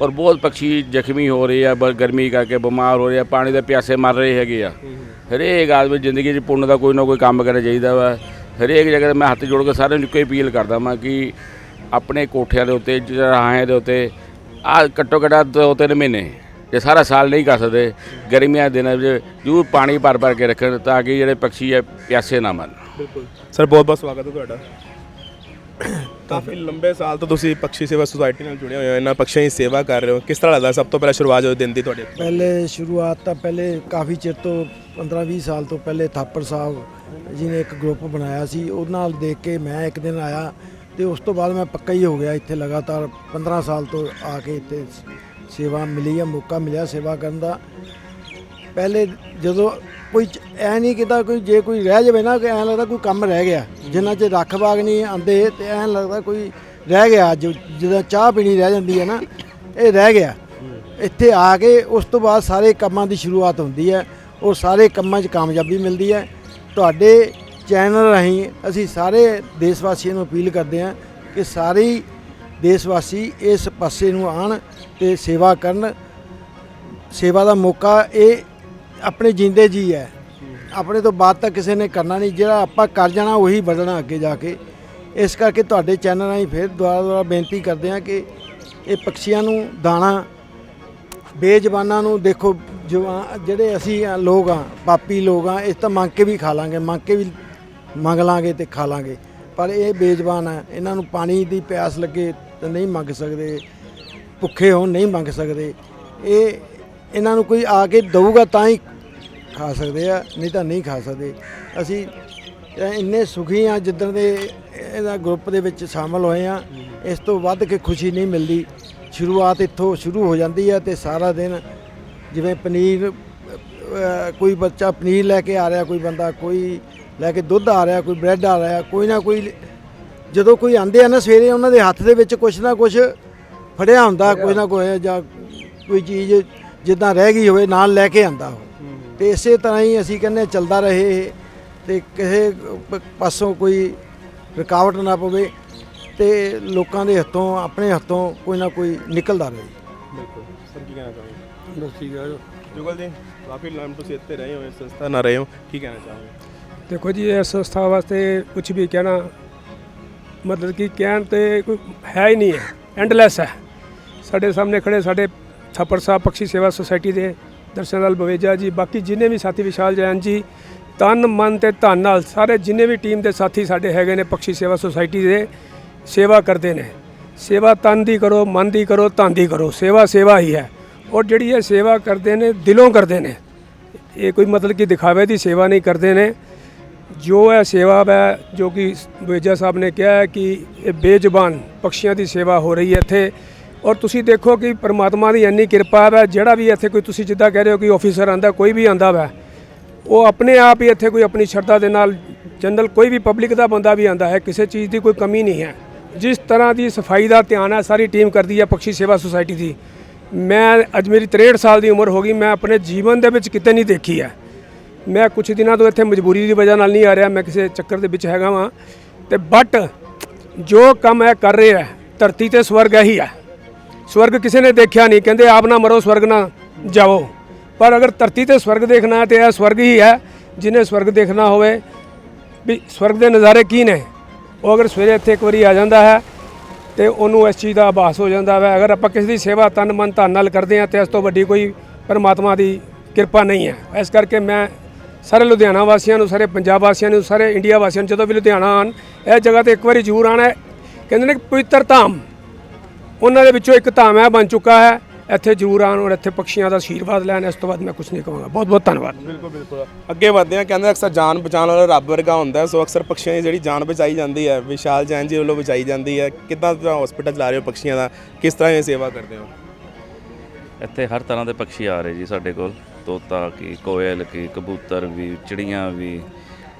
ਔਰ ਬਹੁਤ ਪੰਛੀ ਜ਼ਖਮੀ ਹੋ ਰਹੇ ਆ ਗਰਮੀ ਕਰਕੇ ਬਿਮਾਰ ਹੋ ਰਹੇ ਆ ਪਾਣੀ ਦੇ ਪਿਆਸੇ ਮਰ ਰਹੇ ਹੈਗੇ ਆ। ਹਰੇਕ ਆਦਮੀ ਜ਼ਿੰਦਗੀ 'ਚ ਪੁੰਨ ਦਾ ਕੋਈ ਨਾ ਕੋਈ ਕੰਮ ਕਰਨਾ ਚਾਹੀਦਾ ਵਾ। ਹਰੇਕ ਜਗ੍ਹਾ ਤੇ ਮੈਂ ਹੱਥ ਜੋੜ ਕੇ ਸਾਰਿਆਂ ਨੂੰ ਇੱਕੋ ਹੀ ਅਪੀਲ ਕਰਦਾ ਮੈਂ ਕਿ ਆਪਣੇ ਕੋਠਿਆਂ ਦੇ ਉੱਤੇ ਜਰਾਹਾਂ ਦੇ ਉੱਤੇ ਆ ਘੱਟੋ ਘੱਟ ਦੋ ਤਿੰਨ ਮਹੀਨੇ, ਜੇ ਸਾਰਾ ਸਾਲ ਨਹੀਂ ਕਰ ਸਕਦੇ, ਗਰਮੀਆਂ ਦੇ ਦਿਨਾਂ ਵਿੱਚ ਜ਼ਰੂਰ ਪਾਣੀ ਭਰ ਭਰ ਕੇ ਰੱਖਣ ਤਾਂ ਕਿ ਜਿਹੜੇ ਪੰਛੀ ਹੈ, ਪਿਆਸੇ ਨਾ ਮਰਨ। ਬਿਲਕੁਲ। ਸਰ ਬਹੁਤ ਬਹੁਤ ਸਵਾਗਤ ਹੈ ਤੁਹਾਡਾ। ਕਾਫੀ ਲੰਬੇ ਸਾਲ ਤੋਂ ਤੁਸੀਂ ਪੰਛੀ ਸੇਵਾ ਸੁਸਾਇਟੀ ਨਾਲ ਜੁੜੇ ਹੋਏ ਹੋ, ਇਹਨਾਂ ਪੰਛੀਆਂ ਦੀ ਸੇਵਾ ਕਰ ਰਹੇ ਹੋ। ਕਿਸ ਤਰ੍ਹਾਂ ਲੱਗਦਾ ਸਭ ਤੋਂ ਪਹਿਲਾਂ ਸ਼ੁਰੂਆਤ ਜਦੋਂ ਦਿਨ ਦੀ ਤੁਹਾਡੇ ਪਹਿਲੇ ਸ਼ੁਰੂਆਤ ਤਾਂ ਪਹਿਲੇ ਕਾਫੀ ਚਿਰ ਤੋਂ 15-20 ਸਾਲ ਤੋਂ ਪਹਿਲੇ ਥਾਪੜ ਸਾਹਿਬ ਜੀ ਨੇ ਇੱਕ ਗਰੁੱਪ ਬਣਾਇਆ ਸੀ, ਉਹ ਨਾਲ ਦੇਖ ਕੇ ਮੈਂ ਇੱਕ ਦਿਨ ਆਇਆ ਤੇ ਉਸ ਤੋਂ ਬਾਅਦ ਮੈਂ ਪੱਕਾ ਹੀ ਹੋ ਗਿਆ ਇੱਥੇ ਲਗਾਤਾਰ 15 ਸਾਲ ਤੋਂ ਆ ਕੇ ਇੱਥੇ ਸੇਵਾ ਮਿਲੀ ਹੈ ਮੌਕਾ ਮਿਲਿਆ ਸੇਵਾ ਕਰਨ ਦਾ। ਪਹਿਲੇ ਜਦੋਂ ਕੋਈ ਚ- ਐ ਨਹੀਂ ਕਿਤਾ ਕੋਈ ਜੇ ਕੋਈ ਰਹਿ ਜਾਵੇ ਨਾ, ਕਿ ਐਂ ਲੱਗਦਾ ਕੋਈ ਕੰਮ ਰਹਿ ਗਿਆ। ਜਿੰਨਾ ਚ ਰੱਖ ਬਾਗ ਨਹੀਂ ਆਂਦੇ ਤੇ ਐਂ ਲੱਗਦਾ ਕੋਈ ਰਹਿ ਗਿਆ। ਅੱਜ ਜਦੋਂ ਚਾਹ ਪੀਣੀ ਰਹਿ ਜਾਂਦੀ ਹੈ ਨਾ, ਇਹ ਰਹਿ ਗਿਆ। ਇੱਥੇ ਆ ਕੇ ਉਸ ਤੋਂ ਬਾਅਦ ਸਾਰੇ ਕੰਮਾਂ ਦੀ ਸ਼ੁਰੂਆਤ ਹੁੰਦੀ ਹੈ। ਔਰ ਸਾਰੇ ਕੰਮਾਂ 'ਚ ਕਾਮਯਾਬੀ ਮਿਲਦੀ ਹੈ। ਤੁਹਾਡੇ ਚੈਨਲ ਰਾਹੀਂ ਅਸੀਂ ਸਾਰੇ ਦੇਸ਼ ਵਾਸੀਆਂ ਨੂੰ ਅਪੀਲ ਕਰਦੇ ਹਾਂ ਕਿ ਸਾਰੇ ਦੇਸ਼ ਵਾਸੀ ਇਸ ਪਾਸੇ ਨੂੰ ਆਣ ਤੇ ਸੇਵਾ ਕਰਨ। ਸੇਵਾ ਦਾ ਮੌਕਾ ਇਹ ਆਪਣੇ ਜਿੰਦੇ ਜੀ ਹੈ। ਆਪਣੇ ਤੋਂ ਬਾਅਦ ਤਾਂ ਕਿਸੇ ਨੇ ਕਰਨਾ ਨਹੀਂ। ਜਿਹੜਾ ਆਪਾਂ ਕਰ ਜਾਣਾ, ਉਹੀ ਵਧਣਾ ਅੱਗੇ ਜਾ ਕੇ। ਇਸ ਕਰਕੇ ਤੁਹਾਡੇ ਚੈਨਲ ਰਾਹੀਂ ਫਿਰ ਦੁਬਾਰਾ ਦੁਬਾਰਾ ਬੇਨਤੀ ਕਰਦੇ ਹਾਂ ਕਿ ਇਹ ਪੰਛੀਆਂ ਨੂੰ ਦਾਣਾ, ਬੇਜ਼ਬਾਨਾਂ ਨੂੰ ਦੇਖੋ ਜਵਾ ਜਿਹੜੇ ਅਸੀਂ ਲੋਕ ਆ, ਪਾਪੀ ਲੋਕ ਆ, ਇਸ ਤਾਂ ਮੰਗ ਕੇ ਵੀ ਖਾ ਲਾਂਗੇ, ਮੰਗ ਕੇ ਵੀ ਮੰਗ ਲਾਂਗੇ ਤੇ ਖਾ ਲਾਂਗੇ। ਪਰ ਇਹ ਬੇਜ਼ਬਾਨ ਆ, ਇਹਨਾਂ ਨੂੰ ਪਾਣੀ ਦੀ ਪਿਆਸ ਲੱਗੇ ਤਾਂ ਨਹੀਂ ਮੰਗ ਸਕਦੇ, ਭੁੱਖੇ ਹੋਣ ਨਹੀਂ ਮੰਗ ਸਕਦੇ। ਇਹ ਇਹਨਾਂ ਨੂੰ ਕੋਈ ਆ ਕੇ ਦਊਗਾ ਤਾਂ ਹੀ ਖਾ ਸਕਦੇ ਆ, ਨਹੀਂ ਤਾਂ ਨਹੀਂ ਖਾ ਸਕਦੇ। ਅਸੀਂ ਇੰਨੇ ਸੁਖੀ ਆ ਜਿੱਦਣ ਦੇ ਇਹਦਾ ਗਰੁੱਪ ਦੇ ਵਿੱਚ ਸ਼ਾਮਲ ਹੋਏ ਆ ਇਸ ਤੋਂ ਵੱਧ ਕੇ ਖੁਸ਼ੀ ਨਹੀਂ ਮਿਲਦੀ। ਸ਼ੁਰੂਆਤ ਇੱਥੋਂ ਸ਼ੁਰੂ ਹੋ ਜਾਂਦੀ ਹੈ ਤੇ ਸਾਰਾ ਦਿਨ ਜਿਵੇਂ ਪਨੀਰ ਕੋਈ ਬੱਚਾ ਪਨੀਰ ਲੈ ਕੇ ਆ ਰਿਹਾ ਕੋਈ ਬੰਦਾ, ਕੋਈ ਲੈ ਕੇ ਦੁੱਧ ਆ ਰਿਹਾ, ਕੋਈ ਬ੍ਰੈਡ ਆ ਰਿਹਾ, ਕੋਈ ਨਾ ਕੋਈ ਜਦੋਂ ਕੋਈ ਆਂਦੇ ਆ ਨਾ ਸਵੇਰੇ ਉਹਨਾਂ ਦੇ ਹੱਥ ਦੇ ਵਿੱਚ ਕੁਛ ਨਾ ਕੁਛ ਫੜਿਆ ਹੁੰਦਾ, ਕੋਈ ਨਾ ਕੋਈ ਜਾਂ ਕੋਈ ਚੀਜ਼ ਜਿੱਦਾਂ ਰਹਿ ਗਈ ਹੋਵੇ ਨਾਲ ਲੈ ਕੇ ਆਂਦਾ ਉਹ। ਤੇ ਇਸੇ ਤਰ੍ਹਾਂ ਹੀ ਅਸੀਂ ਕਹਿੰਦੇ ਹਾਂ ਚੱਲਦਾ ਰਹੇ ਇਹ। ਤੇ ਕਿਸੇ ਪਾਸੋਂ ਕੋਈ ਰੁਕਾਵਟ ਨਾ ਪਵੇ ਤੇ ਲੋਕਾਂ ਦੇ ਹੱਥੋਂ ਆਪਣੇ ਹੱਥੋਂ ਕੋਈ ਨਾ ਕੋਈ ਨਿਕਲਦਾ ਰਹੇ। ਬਿਲਕੁਲ। ਸਰ ਕੀ ਕਹਿਣਾ ਚਾਹੋਗੇ? ਬਸ ਠੀਕ ਹੈ ਜੁਗਲ ਜੀ ਕਾਫੀ ਲੰਮ ਤੁਸੀਂ ਇੱਥੇ ਰਹੇ ਹੋ ਇਸ ਸੰਸਥਾ ਨਾਲ ਰਹੇ ਹੋ। ਕੀ ਕਹਿਣਾ ਚਾਹੋਗੇ? ਦੇਖੋ ਜੀ ਇਸ ਸੰਸਥਾ ਵਾਸਤੇ ਕੁਝ ਵੀ ਕਹਿਣਾ ਮਤਲਬ ਕਿ ਕਹਿਣ ਤੇ ਕੋਈ ਹੈ ਹੀ ਨਹੀਂ ਹੈ। ਐਂਡਲੈਸ ਹੈ। ਸਾਡੇ ਸਾਹਮਣੇ ਖੜੇ ਸਾਡੇ ਥੱਪੜ ਸਾਹਿਬ ਪਕਸ਼ੀ ਸੇਵਾ ਸੁਸਾਇਟੀ ਦੇ ਦਰਸ਼ਨ ਲਾਲ ਬਵੇਜਾ ਜੀ, ਬਾਕੀ ਜਿੰਨੇ ਵੀ ਸਾਥੀ ਵਿਸ਼ਾਲ ਜੈਨ ਜੀ, ਤਨ, ਮਨ ਤੇ ਧਨ ਨਾਲ ਸਾਰੇ ਜਿੰਨੇ ਵੀ ਟੀਮ ਦੇ ਸਾਥੀ ਸਾਡੇ ਹੈਗੇ ਨੇ ਪਕਸ਼ੀ ਸੇਵਾ ਸੁਸਾਇਟੀ ਦੇ, ਸੇਵਾ ਕਰਦੇ ਨੇ। ਸੇਵਾ ਤਨ ਦੀ ਕਰੋ, ਮਨ ਦੀ ਕਰੋ, ਧਨ ਦੀ ਕਰੋ, ਸੇਵਾ ਸੇਵਾ ਹੀ ਹੈ। ਔਰ ਜਿਹੜੀ ਇਹ ਸੇਵਾ ਕਰਦੇ ਨੇ, ਦਿਲੋਂ ਕਰਦੇ ਨੇ। ਇਹ ਕੋਈ ਮਤਲਬ ਕਿ ਦਿਖਾਵੇ ਦੀ ਸੇਵਾ ਨਹੀਂ ਕਰਦੇ ਨੇ। ਜੋ ਹੈ ਸੇਵਾ ਹੈ, ਜੋ ਕਿ ਬਵੇਜਾ ਸਾਹਿਬ ਨੇ ਕਿਹਾ ਹੈ ਕਿ ਇਹ ਬੇਜ਼ੁਬਾਨ ਪਕਸ਼ੀਆਂ ਦੀ ਸੇਵਾ ਹੋ ਰਹੀ ਹੈ ਇੱਥੇ। ਔਰ ਤੁਸੀਂ ਦੇਖੋ ਕਿ ਪਰਮਾਤਮਾ ਦੀ ਇੰਨੀ ਕਿਰਪਾ ਹੈ ਜਿਹੜਾ ਵੀ ਇੱਥੇ ਕੋਈ ਤੁਸੀਂ ਜਿੱਦਾਂ ਕਹਿ ਰਹੇ ਹੋ ਕਿ ਆਫੀਸਰ ਆਂਦਾ, ਕੋਈ ਵੀ ਆਂਦਾ ਵਾ, ਉਹ ਆਪਣੇ ਆਪ ਹੀ ਇੱਥੇ ਕੋਈ ਆਪਣੀ ਸ਼ਰਧਾ ਦੇ ਨਾਲ ਜਨਰਲ ਕੋਈ ਵੀ ਪਬਲਿਕ ਦਾ ਬੰਦਾ ਵੀ ਆਂਦਾ ਹੈ, ਕਿਸੇ ਚੀਜ਼ ਦੀ ਕੋਈ ਕਮੀ ਨਹੀਂ ਹੈ। ਜਿਸ ਤਰ੍ਹਾਂ ਦੀ ਸਫ਼ਾਈ ਦਾ ਧਿਆਨ ਹੈ, ਸਾਰੀ ਟੀਮ ਕਰਦੀ ਹੈ ਪਕਸ਼ੀ ਸੇਵਾ ਸੁਸਾਇਟੀ ਦੀ। ਮੈਂ ਅੱਜ ਮੇਰੀ 63 ਸਾਲ ਦੀ ਉਮਰ ਹੋ ਗਈ, ਮੈਂ ਆਪਣੇ ਜੀਵਨ ਦੇ ਵਿੱਚ ਕਿਤੇ ਨਹੀਂ ਦੇਖੀ ਹੈ। ਮੈਂ ਕੁਝ ਦਿਨਾਂ ਤੋਂ ਇੱਥੇ ਮਜਬੂਰੀ ਦੀ ਵਜ੍ਹਾ ਨਾਲ ਨਹੀਂ ਆ ਰਿਹਾ, ਮੈਂ ਕਿਸੇ ਚੱਕਰ ਦੇ ਵਿੱਚ ਹੈਗਾ ਵਾਂ। ਤੇ ਬਟ ਜੋ ਕੰਮ ਇਹ ਕਰ ਰਿਹਾ ਧਰਤੀ ਤੇ ਸਵਰਗ ਇਹੀ ਹੈ। ਸਵਰਗ ਕਿਸੇ ਨੇ ਦੇਖਿਆ ਨਹੀਂ। ਕਹਿੰਦੇ ਆਪ ਨਾ ਮਰੋ, ਸਵਰਗ ਨਾ ਜਾਓ ਪਰ ਅਗਰ ਧਰਤੀ ਤੇ ਸਵਰਗ ਦੇਖਣਾ ਹੈ ਤੇ ਇਹ ਸਵਰਗ ਹੀ ਹੈ ਜਿਹਨੇ ਸਵਰਗ ਦੇਖਣਾ ਹੋਵੇ, ਵੀ ਸਵਰਗ ਦੇ ਨਜ਼ਾਰੇ ਕੀ ਨੇ? ਉਹ ਅਗਰ ਸਵੇਰੇ ਇੱਥੇ ਇੱਕ ਵਾਰੀ ਆ ਜਾਂਦਾ ਹੈ ਤੇ ਉਹਨੂੰ ਇਸ ਚੀਜ਼ ਦਾ ਆਭਾਸ ਹੋ ਜਾਂਦਾ ਹੈ। ਅਗਰ ਆਪਾਂ ਕਿਸੇ ਦੀ ਸੇਵਾ ਤਨ ਮਨ ਧਨ ਨਾਲ ਕਰਦੇ ਹਾਂ ਤੇ ਇਸ ਤੋਂ ਵੱਡੀ ਕੋਈ ਪਰਮਾਤਮਾ ਦੀ ਕਿਰਪਾ ਨਹੀਂ ਹੈ। ਇਸ ਕਰਕੇ ਮੈਂ ਸਾਰੇ ਲੁਧਿਆਣਾ ਵਾਸੀਆਂ ਨੂੰ, ਸਾਰੇ ਪੰਜਾਬ ਵਾਸੀਆਂ ਨੂੰ, ਸਾਰੇ ਇੰਡੀਆ ਵਾਸੀਆਂ ਨੂੰ ਜਦੋਂ ਵੀ ਲੁਧਿਆਣਾ ਆਉਣ, ਇਹ ਜਗ੍ਹਾ ਤੇ ਇੱਕ ਵਾਰੀ ਜ਼ਰੂਰ ਆਉਣਾ ਹੈ। ਕਹਿੰਦੇ ਨੇ ਪਵਿੱਤਰ ਧਾਮ। ਉਹਨਾਂ ਦੇ ਵਿੱਚੋਂ ਇੱਕ ਧਾਮ ਹੈ ਬਣ ਚੁੱਕਾ ਹੈ। ਇੱਥੇ ਜ਼ਰੂਰ ਆਉਣ ਔਰ ਇੱਥੇ ਪਕਸ਼ੀਆਂ ਦਾ ਆਸ਼ੀਰਵਾਦ ਲੈਣ ਇਸ ਤੋਂ ਬਾਅਦ ਮੈਂ ਕੁਝ ਨਹੀਂ ਕਹਾਂਗਾ। ਬਹੁਤ ਬਹੁਤ ਧੰਨਵਾਦ। ਬਿਲਕੁਲ ਬਿਲਕੁਲ। ਅੱਗੇ ਵਧਦੇ ਆ ਕਹਿੰਦੇ ਅਕਸਰ ਜਾਨ ਬਚਾਉਣ ਵਾਲਾ ਰੱਬ ਵਰਗਾ ਹੁੰਦਾ ਹੈ, ਸੋ ਅਕਸਰ ਪਕਸ਼ੀਆਂ ਦੀ ਜਿਹੜੀ ਜਾਨ ਬਚਾਈ ਜਾਂਦੀ ਹੈ ਵਿਸ਼ਾਲ ਜੈਨ ਜੀ ਵੱਲੋਂ ਬਚਾਈ ਜਾਂਦੀ ਹੈ। ਕਿੱਦਾਂ ਤੁਸੀਂ ਹਸਪੀਟਲ ਚਲਾ ਰਹੇ ਹੋ ਪਕਸ਼ੀਆਂ ਦਾ? ਕਿਸ ਤਰ੍ਹਾਂ ਇਹ ਸੇਵਾ ਕਰਦੇ ਹੋ? ਇੱਥੇ ਹਰ ਤਰ੍ਹਾਂ ਦੇ ਪੰਛੀ ਆ ਰਹੇ ਜੀ ਸਾਡੇ ਕੋਲ। ਤੋਤਾ ਕੀ ਕੋਇਲ ਕੀ ਕਬੂਤਰ ਵੀ ਚਿੜੀਆਂ ਵੀ।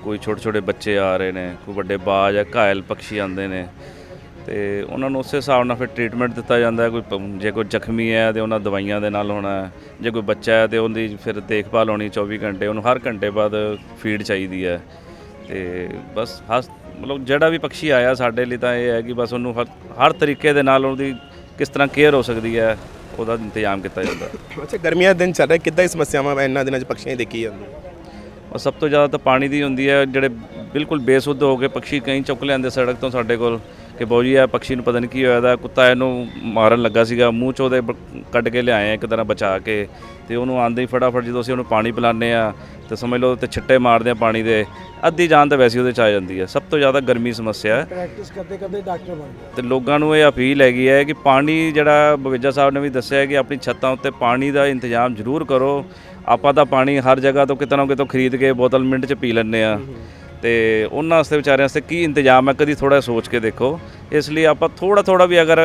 ਕੋਈ ਛੋਟੇ ਛੋਟੇ ਬੱਚੇ ਆ ਰਹੇ ਨੇ ਕੋਈ ਵੱਡੇ ਬਾਜ ਆ ਘਾਇਲ ਪੰਛੀ ਆਉਂਦੇ ਨੇ। ਤੇ ਉਹਨਾਂ ਨੂੰ ਉਸੇ ਹਿਸਾਬ ਨਾਲ ਫਿਰ ਟ੍ਰੀਟਮੈਂਟ ਦਿੱਤਾ ਜਾਂਦਾ ਹੈ। ਕੋਈ ਪ- ਜੇ ਕੋਈ ਜ਼ਖਮੀ ਹੈ ਤੇ ਉਹਨਾਂ ਦਵਾਈਆਂ ਦੇ ਨਾਲ ਹੋਣਾ ਹੈ। ਜੇ ਕੋਈ ਬੱਚਾ ਹੈ ਤੇ ਉਹਦੀ ਫਿਰ ਦੇਖਭਾਲ ਹੋਣੀ 24 ਘੰਟੇ ਉਹਨੂੰ ਹਰ ਘੰਟੇ ਬਾਅਦ ਫੀਡ ਚਾਹੀਦੀ ਹੈ। ਤੇ ਬਸ ਹਸ ਮਤਲਬ ਜਿਹੜਾ ਵੀ ਪੰਛੀ ਆਇਆ ਸਾਡੇ ਲਈ ਤਾਂ ਇਹ ਹੈ ਕਿ ਬਸ ਉਹਨੂੰ ਹਰ ਹਰ ਤਰੀਕੇ ਦੇ ਨਾਲ ਉਹਦੀ ਕਿਸ ਤਰ੍ਹਾਂ ਕੇਅਰ ਹੋ ਸਕਦੀ ਹੈ ਉਹਦਾ ਇੰਤਜ਼ਾਮ ਕੀਤਾ ਜਾਂਦਾ। ਅੱਛਾ ਗਰਮੀਆਂ ਦੇ ਦਿਨ ਚੱਲ ਰਹੇ ਕਿੱਦਾਂ ਇਹ ਸਮੱਸਿਆਵਾਂ ਇਹਨਾਂ ਦਿਨਾਂ 'ਚ ਪਕਸ਼ੀਆਂ ਦੀ ਦੇਖੀ ਜਾਂਦੀ ਔਰ ਸਭ ਤੋਂ ਜ਼ਿਆਦਾ ਤਾਂ ਪਾਣੀ ਦੀ ਹੁੰਦੀ ਹੈ ਜਿਹੜੇ ਬਿਲਕੁਲ ਬੇਸੁੱਧ ਹੋ ਕੇ ਪੰਛੀ ਕਈ ਚੁੱਕ ਲਿਆਂਦੇ ਸੜਕ ਤੋਂ ਸਾਡੇ ਕੋਲ ਕਿ ਬੋਜੀ ਆ ਪੰਛੀ ਨੂੰ ਪਤਾ ਨਹੀਂ ਕੀ ਹੋਇਆ ਦਾ ਕੁੱਤਾ ਇਹਨੂੰ ਮਾਰਨ ਲੱਗਾ ਸੀਗਾ ਮੂੰਹ ਚੋਂ ਬ- ਕੱਢ ਕੇ ਲਿਆਏ ਇੱਕ ਤਰ੍ਹਾਂ ਬਚਾ ਕੇ ਤੇ ਉਹਨੂੰ ਆਂਦੇ ਹੀ ਫਟਾਫਟ ਜਦੋਂ ਅਸੀਂ ਉਹਨੂੰ ਪਾਣੀ ਪਿਲਾਉਂਦੇ ਆ ਤੇ ਸਮਝ ਲਓ ਤੇ ਛਿੱਟੇ ਮਾਰਦੇ ਆ ਪਾਣੀ ਦੇ ਅੱਧੀ ਜਾਨ ਤਾਂ ਵੈਸੇ ਉਹਦੇ ਚ ਆ ਜਾਂਦੀ ਹੈ ਸਭ ਤੋਂ ਜ਼ਿਆਦਾ ਗਰਮੀ ਸਮੱਸਿਆ ਹੈ। ਪ੍ਰੈਕਟਿਸ ਕਰਦੇ ਕਰਦੇ ਡਾਕਟਰ ਬਣ ਗਏ ਤੇ ਲੋਕਾਂ ਨੂੰ ਇਹ ਅਪੀਲ ਹੈਗੀ ਹੈ ਕਿ ਪਾਣੀ ਜਿਹੜਾ ਬਵੇਜਾ ਸਾਹਿਬ ਨੇ ਵੀ ਦੱਸਿਆ ਕਿ ਆਪਣੀ ਛੱਤਾਂ ਉੱਤੇ ਪਾਣੀ ਦਾ ਇੰਤਜ਼ਾਮ ਜ਼ਰੂਰ ਕਰੋ। ਆਪਾਂ ਤਾਂ ਪਾਣੀ ਹਰ ਜਗ੍ਹਾ ਤੋਂ ਕਿਤੇ ਨਾ ਕਿਤੋਂ ਖਰੀਦ ਕੇ ਬੋਤਲ ਮਿੰਟ 'ਚ ਪੀ ਲੈਂਦੇ ਆ ਤੇ ਉਹਨਾਂ ਵਾਸਤੇ ਵਿਚਾਰਿਆਂ ਵਾਸਤੇ ਕੀ ਇੰਤਜ਼ਾਮ ਹੈ ਕਦੀ ਥੋੜਾ ਸੋਚ ਕੇ ਦੇਖੋ। ਇਸ ਲਈ ਆਪਾਂ ਥੋੜਾ ਥੋੜਾ ਵੀ ਅਗਰ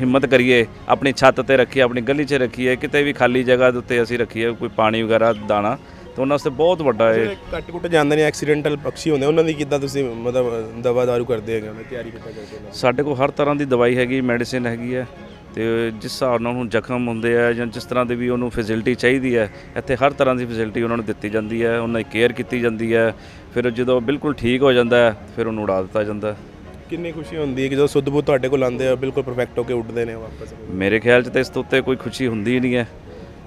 ਹਿੰਮਤ ਕਰੀਏ ਆਪਣੀ ਛੱਤ ਤੇ ਰੱਖੀਏ ਆਪਣੀ ਗਲੀ 'ਚ ਰੱਖੀਏ ਕਿਤੇ ਵੀ ਖਾਲੀ ਜਗ੍ਹਾ ਦੇ ਉੱਤੇ ਅਸੀਂ ਰੱਖੀਏ ਕੋਈ ਪਾਣੀ ਵਗੈਰਾ ਦਾਣਾ ਤਾਂ ਉਹਨਾਂ ਵਾਸਤੇ ਬਹੁਤ ਵੱਡਾ ਹੈ ਕੱਟ ਕੁੱਟ ਜਾਂਦੇ ਨੇ ਐਕਸੀਡੈਂਟਲ ਪਕਸ਼ੀ ਹੁੰਦੇ ਉਹਨਾਂ ਦੀ ਕਿੱਦਾਂ ਤੁਸੀਂ ਮਤਲਬ ਦਵਾ ਦਾਰੂ ਕਰਦੇ ਹੈਗੇ ਉਹਨਾਂ ਤਿਆਰੀ ਕਿੱਦਾਂ ਕਰਦੇ ਹੋ? ਸਾਡੇ ਕੋਲ ਹਰ ਤਰ੍ਹਾਂ ਦੀ ਦਵਾਈ ਹੈਗੀ ਮੈਡੀਸਿਨ ਹੈਗੀ ਹੈ ਤੇ ਜਿਸ ਹਿਸਾਬ ਨਾਲ ਉਹਨੂੰ ਜ਼ਖਮ ਹੁੰਦੇ ਆ ਜਾਂ ਜਿਸ ਤਰ੍ਹਾਂ ਦੀ ਵੀ ਉਹਨੂੰ ਫੈਸਿਲਿਟੀ ਚਾਹੀਦੀ ਹੈ ਇੱਥੇ ਹਰ ਤਰ੍ਹਾਂ ਦੀ ਫੈਸਿਲਿਟੀ ਉਹਨਾਂ ਨੂੰ ਦਿੱਤੀ ਜਾਂਦੀ ਹੈ ਉਹਨਾਂ ਦੀ ਕੇਅਰ ਕੀਤੀ ਜਾਂਦੀ ਹੈ ਫਿਰ ਜਦੋਂ ਬਿਲਕੁਲ ਠੀਕ ਹੋ ਜਾਂਦਾ ਹੈ ਫਿਰ ਉਹਨੂੰ ਉਡਾ ਦਿੱਤਾ ਜਾਂਦਾ ਹੈ। ਕਿੰਨੀ ਖੁਸ਼ੀ ਹੁੰਦੀ ਹੈ ਕਿ ਜਦੋਂ ਸੁੱਧ ਬੁੱਧ ਤੁਹਾਡੇ ਕੋਲ ਆਉਂਦੇ ਆ ਬਿਲਕੁਲ ਪਰਫੈਕਟ ਹੋ ਕੇ ਉੱਡਦੇ ਨੇ ਵਾਪਸ? ਮੇਰੇ ਖਿਆਲ 'ਚ ਤਾਂ ਇਸ ਤੋਂ ਉੱਤੇ ਕੋਈ ਖੁਸ਼ੀ ਹੁੰਦੀ ਹੀ ਨਹੀਂ ਹੈ।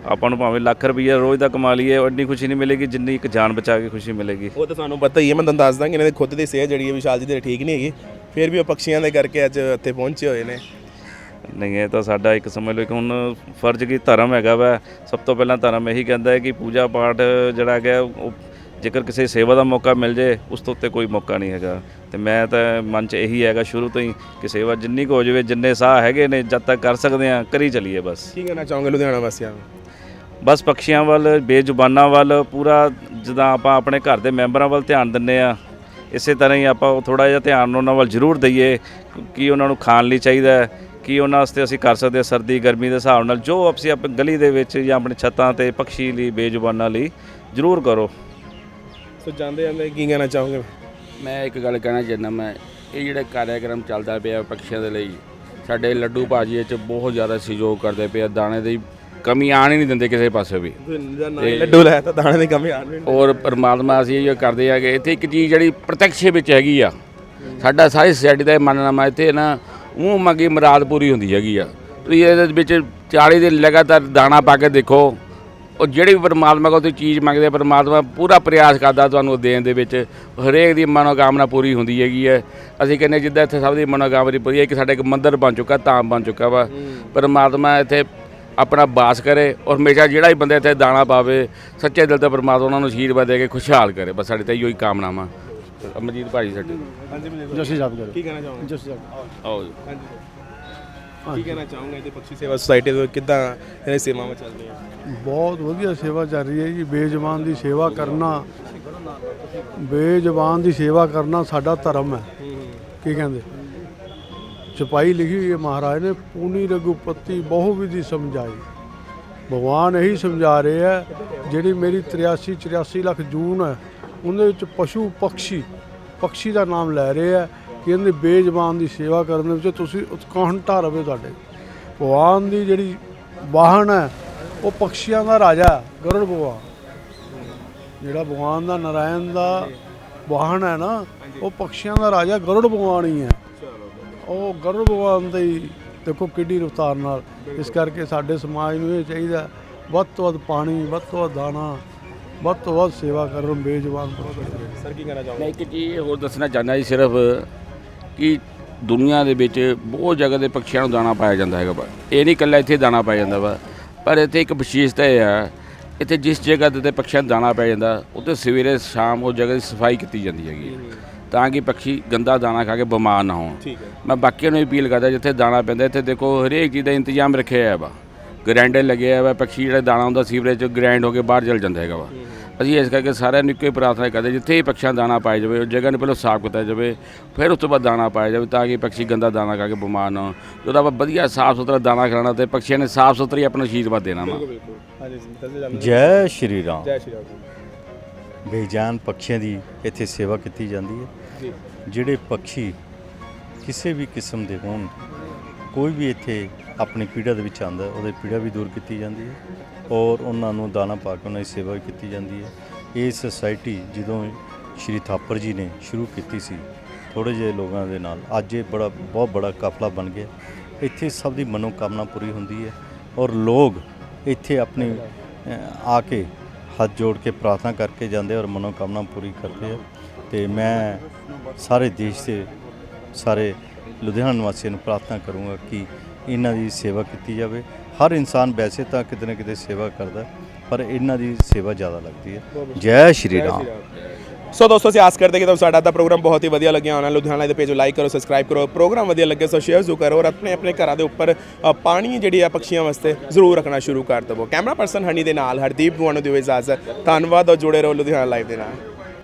ਆਪਾਂ ਨੂੰ ਭਾਵੇਂ ਲੱਖ ਰੁਪਈਆ ਰੋਜ਼ ਦਾ ਕਮਾ ਲਈਏ ਇੰਨੀ ਖੁਸ਼ੀ ਨਹੀਂ ਮਿਲੇਗੀ ਜਿੰਨੀ ਇੱਕ ਜਾਨ ਬਚਾ ਕੇ ਖੁਸ਼ੀ ਮਿਲੇਗੀ। ਉਹ ਤਾਂ ਸਾਨੂੰ ਪਤਾ ਹੀ ਹੈ ਮੈਂ ਤੁਹਾਨੂੰ ਦੱਸਦਾ ਕਿ ਇਹਨਾਂ ਦੇ ਖੁਦ ਦੀ ਸਿਹਤ ਜਿਹੜੀ ਹੈ ਵਿਸ਼ਾਲ ਜੀ ਦੀ ਠੀਕ ਨਹੀਂ ਹੈਗੀ। ਫਿਰ ਵੀ ਉਹ ਪਕਸ਼ੀਆਂ ਦੇ ਕਰਕੇ ਅੱਜ ਇੱਥੇ ਪਹੁੰਚੇ ਹੋਏ ਨੇ। ਨਹੀਂ ਇਹ ਤਾਂ ਸਾਡਾ ਇੱਕ ਸਮਝ ਲਓ ਕਿ ਹੁਣ ਫਰਜ਼ ਕੀ ਧਰਮ ਹੈਗਾ ਵਾ। ਸਭ ਤੋਂ ਪਹਿਲਾਂ ਧਰਮ ਇਹੀ ਕਹਿੰਦਾ ਹੈ ਕਿ ਪੂਜਾ ਪਾਠ ਜਿਹੜਾ ਹੈਗਾ ਉਹ ਜੇਕਰ ਕਿਸੇ ਸੇਵਾ ਦਾ ਮੌਕਾ ਮਿਲ ਜੇ ਉਸ ਤੋਂ ਉੱਤੇ ਕੋਈ ਮੌਕਾ ਨਹੀਂ ਹੈਗਾ। ਤੇ ਮੈਂ ਤਾਂ ਮਨ 'ਚ ਇਹੀ ਹੈਗਾ ਸ਼ੁਰੂ ਤੋਂ ਹੀ ਕਿ ਸੇਵਾ ਜਿੰਨੀ ਕੁ ਹੋ ਜਾਵੇ ਜਿੰਨੇ ਸਾਹ ਹੈਗੇ ਨੇ ਜਦ ਤੱਕ ਕਰ ਸਕਦੇ ਆ ਕਰੀ ਚੱਲੀਏ ਬਸ। ਕੀ ਕਹਿਣਾ ਚਾਹੋਗੇ ਲੁਧਿਆਣਾ ਵਾਸੀਆਂ ਨੂੰ? ਬਸ ਪਕਸ਼ੀਆਂ ਵੱਲ ਬੇਜ਼ੁਬਾਨਾਂ ਵੱਲ ਪੂਰਾ ਜਿੱਦਾਂ ਆਪਾਂ ਆਪਣੇ ਘਰ ਦੇ ਮੈਂਬਰਾਂ ਵੱਲ ਧਿਆਨ ਦਿੰਨੇ ਆ ਇਸੇ ਤਰ੍ਹਾਂ ਹੀ ਆਪਾਂ ਥੋੜਾ ਜਿਹਾ ਧਿਆਨ ਉਹਨਾਂ ਵੱਲ ਜ਼ਰੂਰ ਦਈਏ ਕੀ ਉਹਨਾਂ ਨੂੰ ਖਾਣ ਲਈ ਚਾਹੀਦਾ ਹੈ। ਕੀ ਉਹਨਾਂ ਵਾਸਤੇ ਅਸੀਂ ਕਰ ਸਕਦੇ ਹਾਂ ਸਰਦੀ ਗਰਮੀ ਦੇ ਹਿਸਾਬ ਨਾਲ ਜੋ ਅਸੀਂ ਆਪਣੀ ਗਲੀ ਦੇ ਵਿੱਚ ਜਾਂ ਆਪਣੀ ਛੱਤਾਂ ਤੇ ਪਕਸ਼ੀ ਲਈ ਬੇਜ਼ੁਬਾਨਾਂ ਲਈ ਜ਼ਰੂਰ ਕਰੋ। ਸੋ ਜਾਂਦੇ ਜਾਂਦੇ ਕੀ ਕਹਿਣਾ ਚਾਹੋਗੇ? ਮੈਂ ਇੱਕ ਗੱਲ ਕਹਿਣਾ ਚਾਹੁੰਦਾ ਮੈਂ ਇਹ ਜਿਹੜਾ ਕਾਰਿਆਕਰਮ ਚੱਲਦਾ ਪਿਆ ਪਕਸ਼ੀਆਂ ਦੇ ਲਈ ਸਾਡੇ ਲੱਡੂ ਭਾਜੀ ਇਹ ਚ ਬਹੁਤ ਜ਼ਿਆਦਾ ਸਹਿਯੋਗ ਕਰਦੇ ਪਏ ਆ ਦਾਣੇ ਦੀ ਕਮੀ ਆਣ ਹੀ ਨਹੀਂ ਦਿੰਦੇ ਕਿਸੇ ਪਾਸੇ ਵੀ। ਲੱਡੂ ਲੈ ਤਾਂ ਦਾਣੇ ਦੀ ਕਮੀ ਆਣ ਨਹੀਂ। ਔਰ ਪਰਮਾਤਮਾ ਅਸੀਂ ਇਹ ਕਰਦੇ ਆ ਕਿ ਇੱਥੇ ਇੱਕ ਚੀਜ਼ ਜਿਹੜੀ ਪ੍ਰਤੱਖ ਵਿੱਚ ਹੈਗੀ ਆ ਸਾਡਾ ਸਾਰੀ ਸੋਸਾਇਟੀ ਦਾ ਇਹ ਮੰਨਣਾ ਮੈਂ ਇੱਥੇ ਨਾ ਉਹ ਮੰਗੀ ਮੁਰਾਦ ਪੂਰੀ ਹੁੰਦੀ ਹੈਗੀ ਆ। ਤੁਸੀਂ ਇਹਦੇ ਵਿੱਚ 40 ਦਿਨ ਲਗਾਤਾਰ ਦਾਣਾ ਪਾ ਕੇ ਦੇਖੋ। ਉਹ ਜਿਹੜੀ ਵੀ ਪਰਮਾਤਮਾ ਕੋਲ ਤੁਸੀਂ ਚੀਜ਼ ਮੰਗਦੇ ਆ, ਪਰਮਾਤਮਾ ਪੂਰਾ ਪ੍ਰਯਾਸ ਕਰਦਾ ਤੁਹਾਨੂੰ ਦੇਣ ਦੇ ਵਿੱਚ। ਹਰੇਕ ਦੀ ਮਨੋਕਾਮਨਾ ਪੂਰੀ ਹੁੰਦੀ ਹੈਗੀ ਹੈ। ਅਸੀਂ ਕਹਿੰਦੇ ਜਿੱਦਾਂ ਇੱਥੇ ਸਭ ਦੀ ਮਨੋਕਾਮਨਾ ਪੂਰੀ ਹੈ ਕਿ ਸਾਡੇ ਇੱਕ ਮੰਦਿਰ ਬਣ ਚੁੱਕਾ ਧਾਮ ਬਣ ਚੁੱਕਾ ਵਾ। ਪਰਮਾਤਮਾ ਇੱਥੇ ਆਪਣਾ ਬਾਸ ਕਰੇ ਔਰ ਹਮੇਸ਼ਾ ਜਿਹੜਾ ਵੀ ਬੰਦਾ ਇੱਥੇ ਦਾਣਾ ਪਾਵੇ ਸੱਚੇ ਦਿਲ ਤੋਂ ਪਰਮਾਤਮਾ ਉਹਨਾਂ ਨੂੰ ਆਸ਼ੀਰਵਾਦ ਦੇ ਕੇ ਖੁਸ਼ਹਾਲ ਕਰੇ। ਬਸ ਸਾਡੀ ਤਾਂ ਇਹੋ ਹੀ ਕਾਮਨਾਵਾਂ। ਅਮਰਜੀਤ ਭਾਜੀ ਸਾਡੇ ਹਾਂਜੀ ਮਨਜੀਤ ਜੋਸ਼ੀ ਸਾਹਿਬ ਕਰੋ ਕੀ ਕਹਿਣਾ ਚਾਹੋਗੇ? ਜੋਸ਼ੀ ਸਾਹਿਬ। ਆਓ ਜੀ। ਹਾਂਜੀ ਕੀ ਕਹਿਣਾ ਚਾਹੋਗੇ ਇਹਦੇ ਪਕਸ਼ੀ ਸੇਵਾ ਸੁਸਾਇਟੀ ਦੇ ਕਿੱਦਾਂ ਇਹਦੀ ਸੇਵਾਵਾਂ ਚੱਲ ਰਹੀਆਂ? ਬਹੁਤ ਵਧੀਆ ਸੇਵਾ ਚੱਲ ਰਹੀ ਹੈ ਜੀ। ਬੇਜ਼ਬਾਨ ਦੀ ਸੇਵਾ ਕਰਨਾ ਬੇਜ਼ਬਾਨ ਦੀ ਸੇਵਾ ਕਰਨਾ ਸਾਡਾ ਧਰਮ ਹੈ। ਕੀ ਕਹਿੰਦੇ? ਚਪਾਈ ਲਿਖੀ ਹੋਈ ਹੈ ਮਹਾਰਾਜ ਨੇ ਪੂਨੀ ਰਘੁਪਤੀ ਬਹੁ ਵਿਧੀ ਸਮਝਾਈ। ਭਗਵਾਨ ਇਹੀ ਸਮਝਾ ਰਹੇ ਹੈ ਜਿਹੜੀ ਮੇਰੀ 83 84 ਲੱਖ ਜੂਨ ਹੈ ਉਹਦੇ ਵਿੱਚ ਪਸ਼ੂ ਪੰਛੀ ਪਕਸ਼ੀ ਦਾ ਨਾਮ ਲੈ ਰਹੇ ਹੈ ਕਿ ਇਹਨੇ ਬੇਜ਼ਬਾਨ ਦੀ ਸੇਵਾ ਕਰਨ ਦੇ ਵਿੱਚ ਤੁਸੀਂ ਉਤਕੰਠਾ ਰਵੇ ਤੁਹਾਡੇ? ਭਗਵਾਨ ਦੀ ਜਿਹੜੀ ਵਾਹਨ ਹੈ ਉਹ ਪਕਸ਼ੀਆਂ ਦਾ ਰਾਜਾ ਹੈ, ਗਰੁੜ ਭਗਵਾਨ। ਜਿਹੜਾ ਭਗਵਾਨ ਦਾ ਨਾਰਾਇਣ ਦਾ ਵਾਹਨ ਹੈ ਨਾ ਉਹ ਪਕਸ਼ੀਆਂ ਦਾ ਰਾਜਾ ਗਰੁੜ ਭਗਵਾਨ ਹੀ ਹੈ। ਉਹ ਗਰੁੜ ਭਗਵਾਨ ਦੇ ਹੀ ਦੇਖੋ ਕਿੱਡੀ ਰਫਤਾਰ ਨਾਲ ਇਸ ਕਰਕੇ ਸਾਡੇ ਸਮਾਜ ਨੂੰ ਇਹ ਚਾਹੀਦਾ ਵੱਧ ਤੋਂ ਵੱਧ ਪਾਣੀ ਵੱਧ ਤੋਂ ਵੱਧ ਦਾਣਾ ਵੱਧ ਤੋਂ ਵੱਧ ਸੇਵਾ ਕਰਨ ਦੀ। ਸਰ ਕੀ ਕਹਿਣਾ ਚਾਹੋਗੇ? ਮੈਂ ਇੱਕ ਚੀਜ਼ ਹੋਰ ਦੱਸਣਾ ਚਾਹੁੰਦਾ ਜੀ ਸਿਰਫ ਕਿ ਦੁਨੀਆ ਦੇ ਵਿੱਚ ਬਹੁਤ ਜਗ੍ਹਾ ਦੇ ਪੰਛੀਆਂ ਨੂੰ ਦਾਣਾ ਪਾਇਆ ਜਾਂਦਾ ਹੈਗਾ ਵਾ। ਇਹ ਨਹੀਂ ਇਕੱਲਾ ਇੱਥੇ ਦਾਣਾ ਪਾਇਆ ਜਾਂਦਾ ਵਾ ਪਰ ਇੱਥੇ ਇੱਕ ਵਿਸ਼ੇਸ਼ਤਾ ਇਹ ਆ ਇੱਥੇ ਜਿਸ ਜਗ੍ਹਾ ਤੇ ਪੰਛੀਆਂ ਨੂੰ ਦਾਣਾ ਪਾਇਆ ਜਾਂਦਾ ਉੱਥੇ ਸਵੇਰੇ ਸ਼ਾਮ ਉਹ ਜਗ੍ਹਾ ਦੀ ਸਫ਼ਾਈ ਕੀਤੀ ਜਾਂਦੀ ਹੈਗੀ ਤਾਂ ਕਿ ਪੰਛੀ ਗੰਦਾ ਦਾਣਾ ਖਾ ਕੇ ਬਿਮਾਰ ਨਾ ਹੋਣ। ਠੀਕ ਹੈ। ਮੈਂ ਬਾਕੀਆਂ ਨੂੰ ਅਪੀਲ ਕਰਦਾ ਜਿੱਥੇ ਦਾਣਾ ਪੈਂਦਾ ਇੱਥੇ ਦੇਖੋ ਹਰੇਕ ਚੀਜ਼ ਦਾ ਇੰਤਜ਼ਾਮ ਰੱਖਿਆ ਹੋਇਆ ਵਾ। ਗ੍ਰਾਈਂਡਰ ਲੱਗਿਆ ਹੋਇਆ ਪੰਛੀ ਜਿਹੜਾ ਦਾਣਾ ਹੁੰਦਾ ਸੀਵਰੇਜ ਚ ਗ੍ਰਾਈਂਡ ਹੋ ਕੇ ਬਾਹਰ ਚਲ ਜਾਂਦਾ ਹੈਗਾ ਵਾ। ਅਸੀਂ ਇਸ ਕਰਕੇ ਸਾਰਿਆਂ ਨੂੰ ਇੱਕੋ ਹੀ ਪ੍ਰਾਰਥਨਾ ਕਰਦੇ ਜਿੱਥੇ ਦਾ ਦਾਣਾ ਪਾਇਆ ਜਾਵੇ ਉਹ ਜਗ੍ਹਾ ਨੂੰ ਪਹਿਲਾਂ ਸਾਫ਼ ਕੀਤਾ ਜਾਵੇ ਫਿਰ ਉਸ ਤੋਂ ਬਾਅਦ ਦਾਣਾ ਪਾਇਆ ਜਾਵੇ ਤਾਂ ਕਿ ਪੰਛੀ ਗੰਦਾ ਦਾਣਾ ਖਾ ਕੇ ਬਿਮਾਰ ਨਾ ਹੋਣ। ਜਦੋਂ ਆਪਾਂ ਵਧੀਆ ਸਾਫ਼ ਸੁਥਰਾ ਦਾਣਾ ਖਿਲਾਉਣਾ ਤੇ ਪੰਛੀਆਂ ਨੇ ਸਾਫ਼ ਸੁਥਰੀ ਆਪਣਾ ਆਸ਼ੀਰਵਾਦ ਦੇਣਾ ਵਾ। ਜੈ ਸ਼੍ਰੀ ਰਾਮ। ਜੈ ਸ਼੍ਰੀ ਰਾਮ ਬੇਜਾਨ ਪੱਖੀਆਂ ਦੀ ਇੱਥੇ ਸੇਵਾ ਕੀਤੀ ਜਾਂਦੀ ਹੈ। ਜੀ। ਜਿਹੜੇ ਪੰਛੀ ਕਿਸੇ ਵੀ ਕਿਸਮ ਦੇ ਹੋਣ ਕੋਈ ਵੀ ਇੱਥੇ ਆਪਣੀ ਪੀੜਾ ਦੇ ਵਿੱਚ ਆਂਦਾ ਉਹਦੀ ਪੀੜਾ ਵੀ ਦੂਰ ਕੀਤੀ ਜਾਂਦੀ ਹੈ ਔਰ ਉਹਨਾਂ ਨੂੰ ਦਾਣਾ ਪਾ ਕੇ ਉਹਨਾਂ ਦੀ ਸੇਵਾ ਵੀ ਕੀਤੀ ਜਾਂਦੀ ਹੈ। ਇਹ ਸੁਸਾਇਟੀ ਜਦੋਂ ਸ਼੍ਰੀ ਥਾਪਰ ਜੀ ਨੇ ਸ਼ੁਰੂ ਕੀਤੀ ਸੀ ਥੋੜੇ ਜਿਹੇ ਲੋਕਾਂ ਦੇ ਨਾਲ, ਅੱਜ ਇਹ ਬੜਾ, ਬਹੁਤ ਬੜਾ ਕਾਫਲਾ ਬਣ ਗਿਆ। ਇੱਥੇ ਸਭ ਦੀ ਮਨੋਕਾਮਨਾ ਪੂਰੀ ਹੁੰਦੀ ਹੈ ਔਰ ਲੋਕ ਇੱਥੇ ਆਪਣੀ ਆ ਕੇ ਹੱਥ ਜੋੜ ਕੇ ਪ੍ਰਾਰਥਨਾ ਕਰਕੇ ਜਾਂਦੇ ਔਰ ਮਨੋਕਾਮਨਾ ਪੂਰੀ ਕਰਦੇ ਆ। ਤੇ ਮੈਂ ਸਾਰੇ ਦੇਸ਼ ਦੇ ਸਾਰੇ ਲੁਧਿਆਣਾ ਨਿਵਾਸੀਆਂ ਨੂੰ ਪ੍ਰਾਰਥਨਾ ਕਰੂੰਗਾ ਕਿ ਇਹਨਾਂ ਦੀ ਸੇਵਾ ਕੀਤੀ ਜਾਵੇ। ਹਰ ਇਨਸਾਨ ਵੈਸੇ ਤਾਂ ਕਿਤੇ ਨਾ ਕਿਤੇ ਸੇਵਾ ਕਰਦਾ, ਪਰ ਇਹਨਾਂ ਦੀ ਸੇਵਾ ਜ਼ਿਆਦਾ ਲੱਗਦੀ ਹੈ। ਜੈ ਸ਼੍ਰੀ ਰਾਮ। ਸੋ ਦੋਸਤੋ, ਅਸੀਂ ਆਸ ਕਰਦੇ ਕਿ ਤੁਹਾਨੂੰ ਸਾਡਾ ਦਾ ਪ੍ਰੋਗਰਾਮ ਬਹੁਤ ਹੀ ਵਧੀਆ ਲੱਗਿਆ ਹੋਣਾ। ਲੁਧਿਆਣਾ ਦੇ ਪੇਜ ਨੂੰ ਲਾਈਕ ਕਰੋ ਸਬਸਕ੍ਰਾਈਬ ਕਰੋ। ਪ੍ਰੋਗਰਾਮ ਵਧੀਆ ਲੱਗੇ ਸੋ ਸ਼ੇਅਰ ਜ਼ਰੂਰ ਕਰੋ ਔਰ ਆਪਣੇ ਆਪਣੇ ਘਰਾਂ ਦੇ ਉੱਪਰ ਪਾਣੀ ਜਿਹੜੀ ਆ ਪੰਛੀਆਂ ਵਾਸਤੇ ਜ਼ਰੂਰ ਰੱਖਣਾ ਸ਼ੁਰੂ ਕਰ ਦਵੋ। ਕੈਮਰਾ ਪਰਸਨ ਹਨੀ ਦੇ ਨਾਲ, ਹਰਦੀਪ ਗੁਆਨੋ ਦਿਓ ਇਜਾਜ਼ਤ। ਧੰਨਵਾਦ ਔਰ ਜੁੜੇ ਰਹੋ ਲੁਧਿਆਣਾ ਲਾਈਵ ਦੇ ਨਾਲ।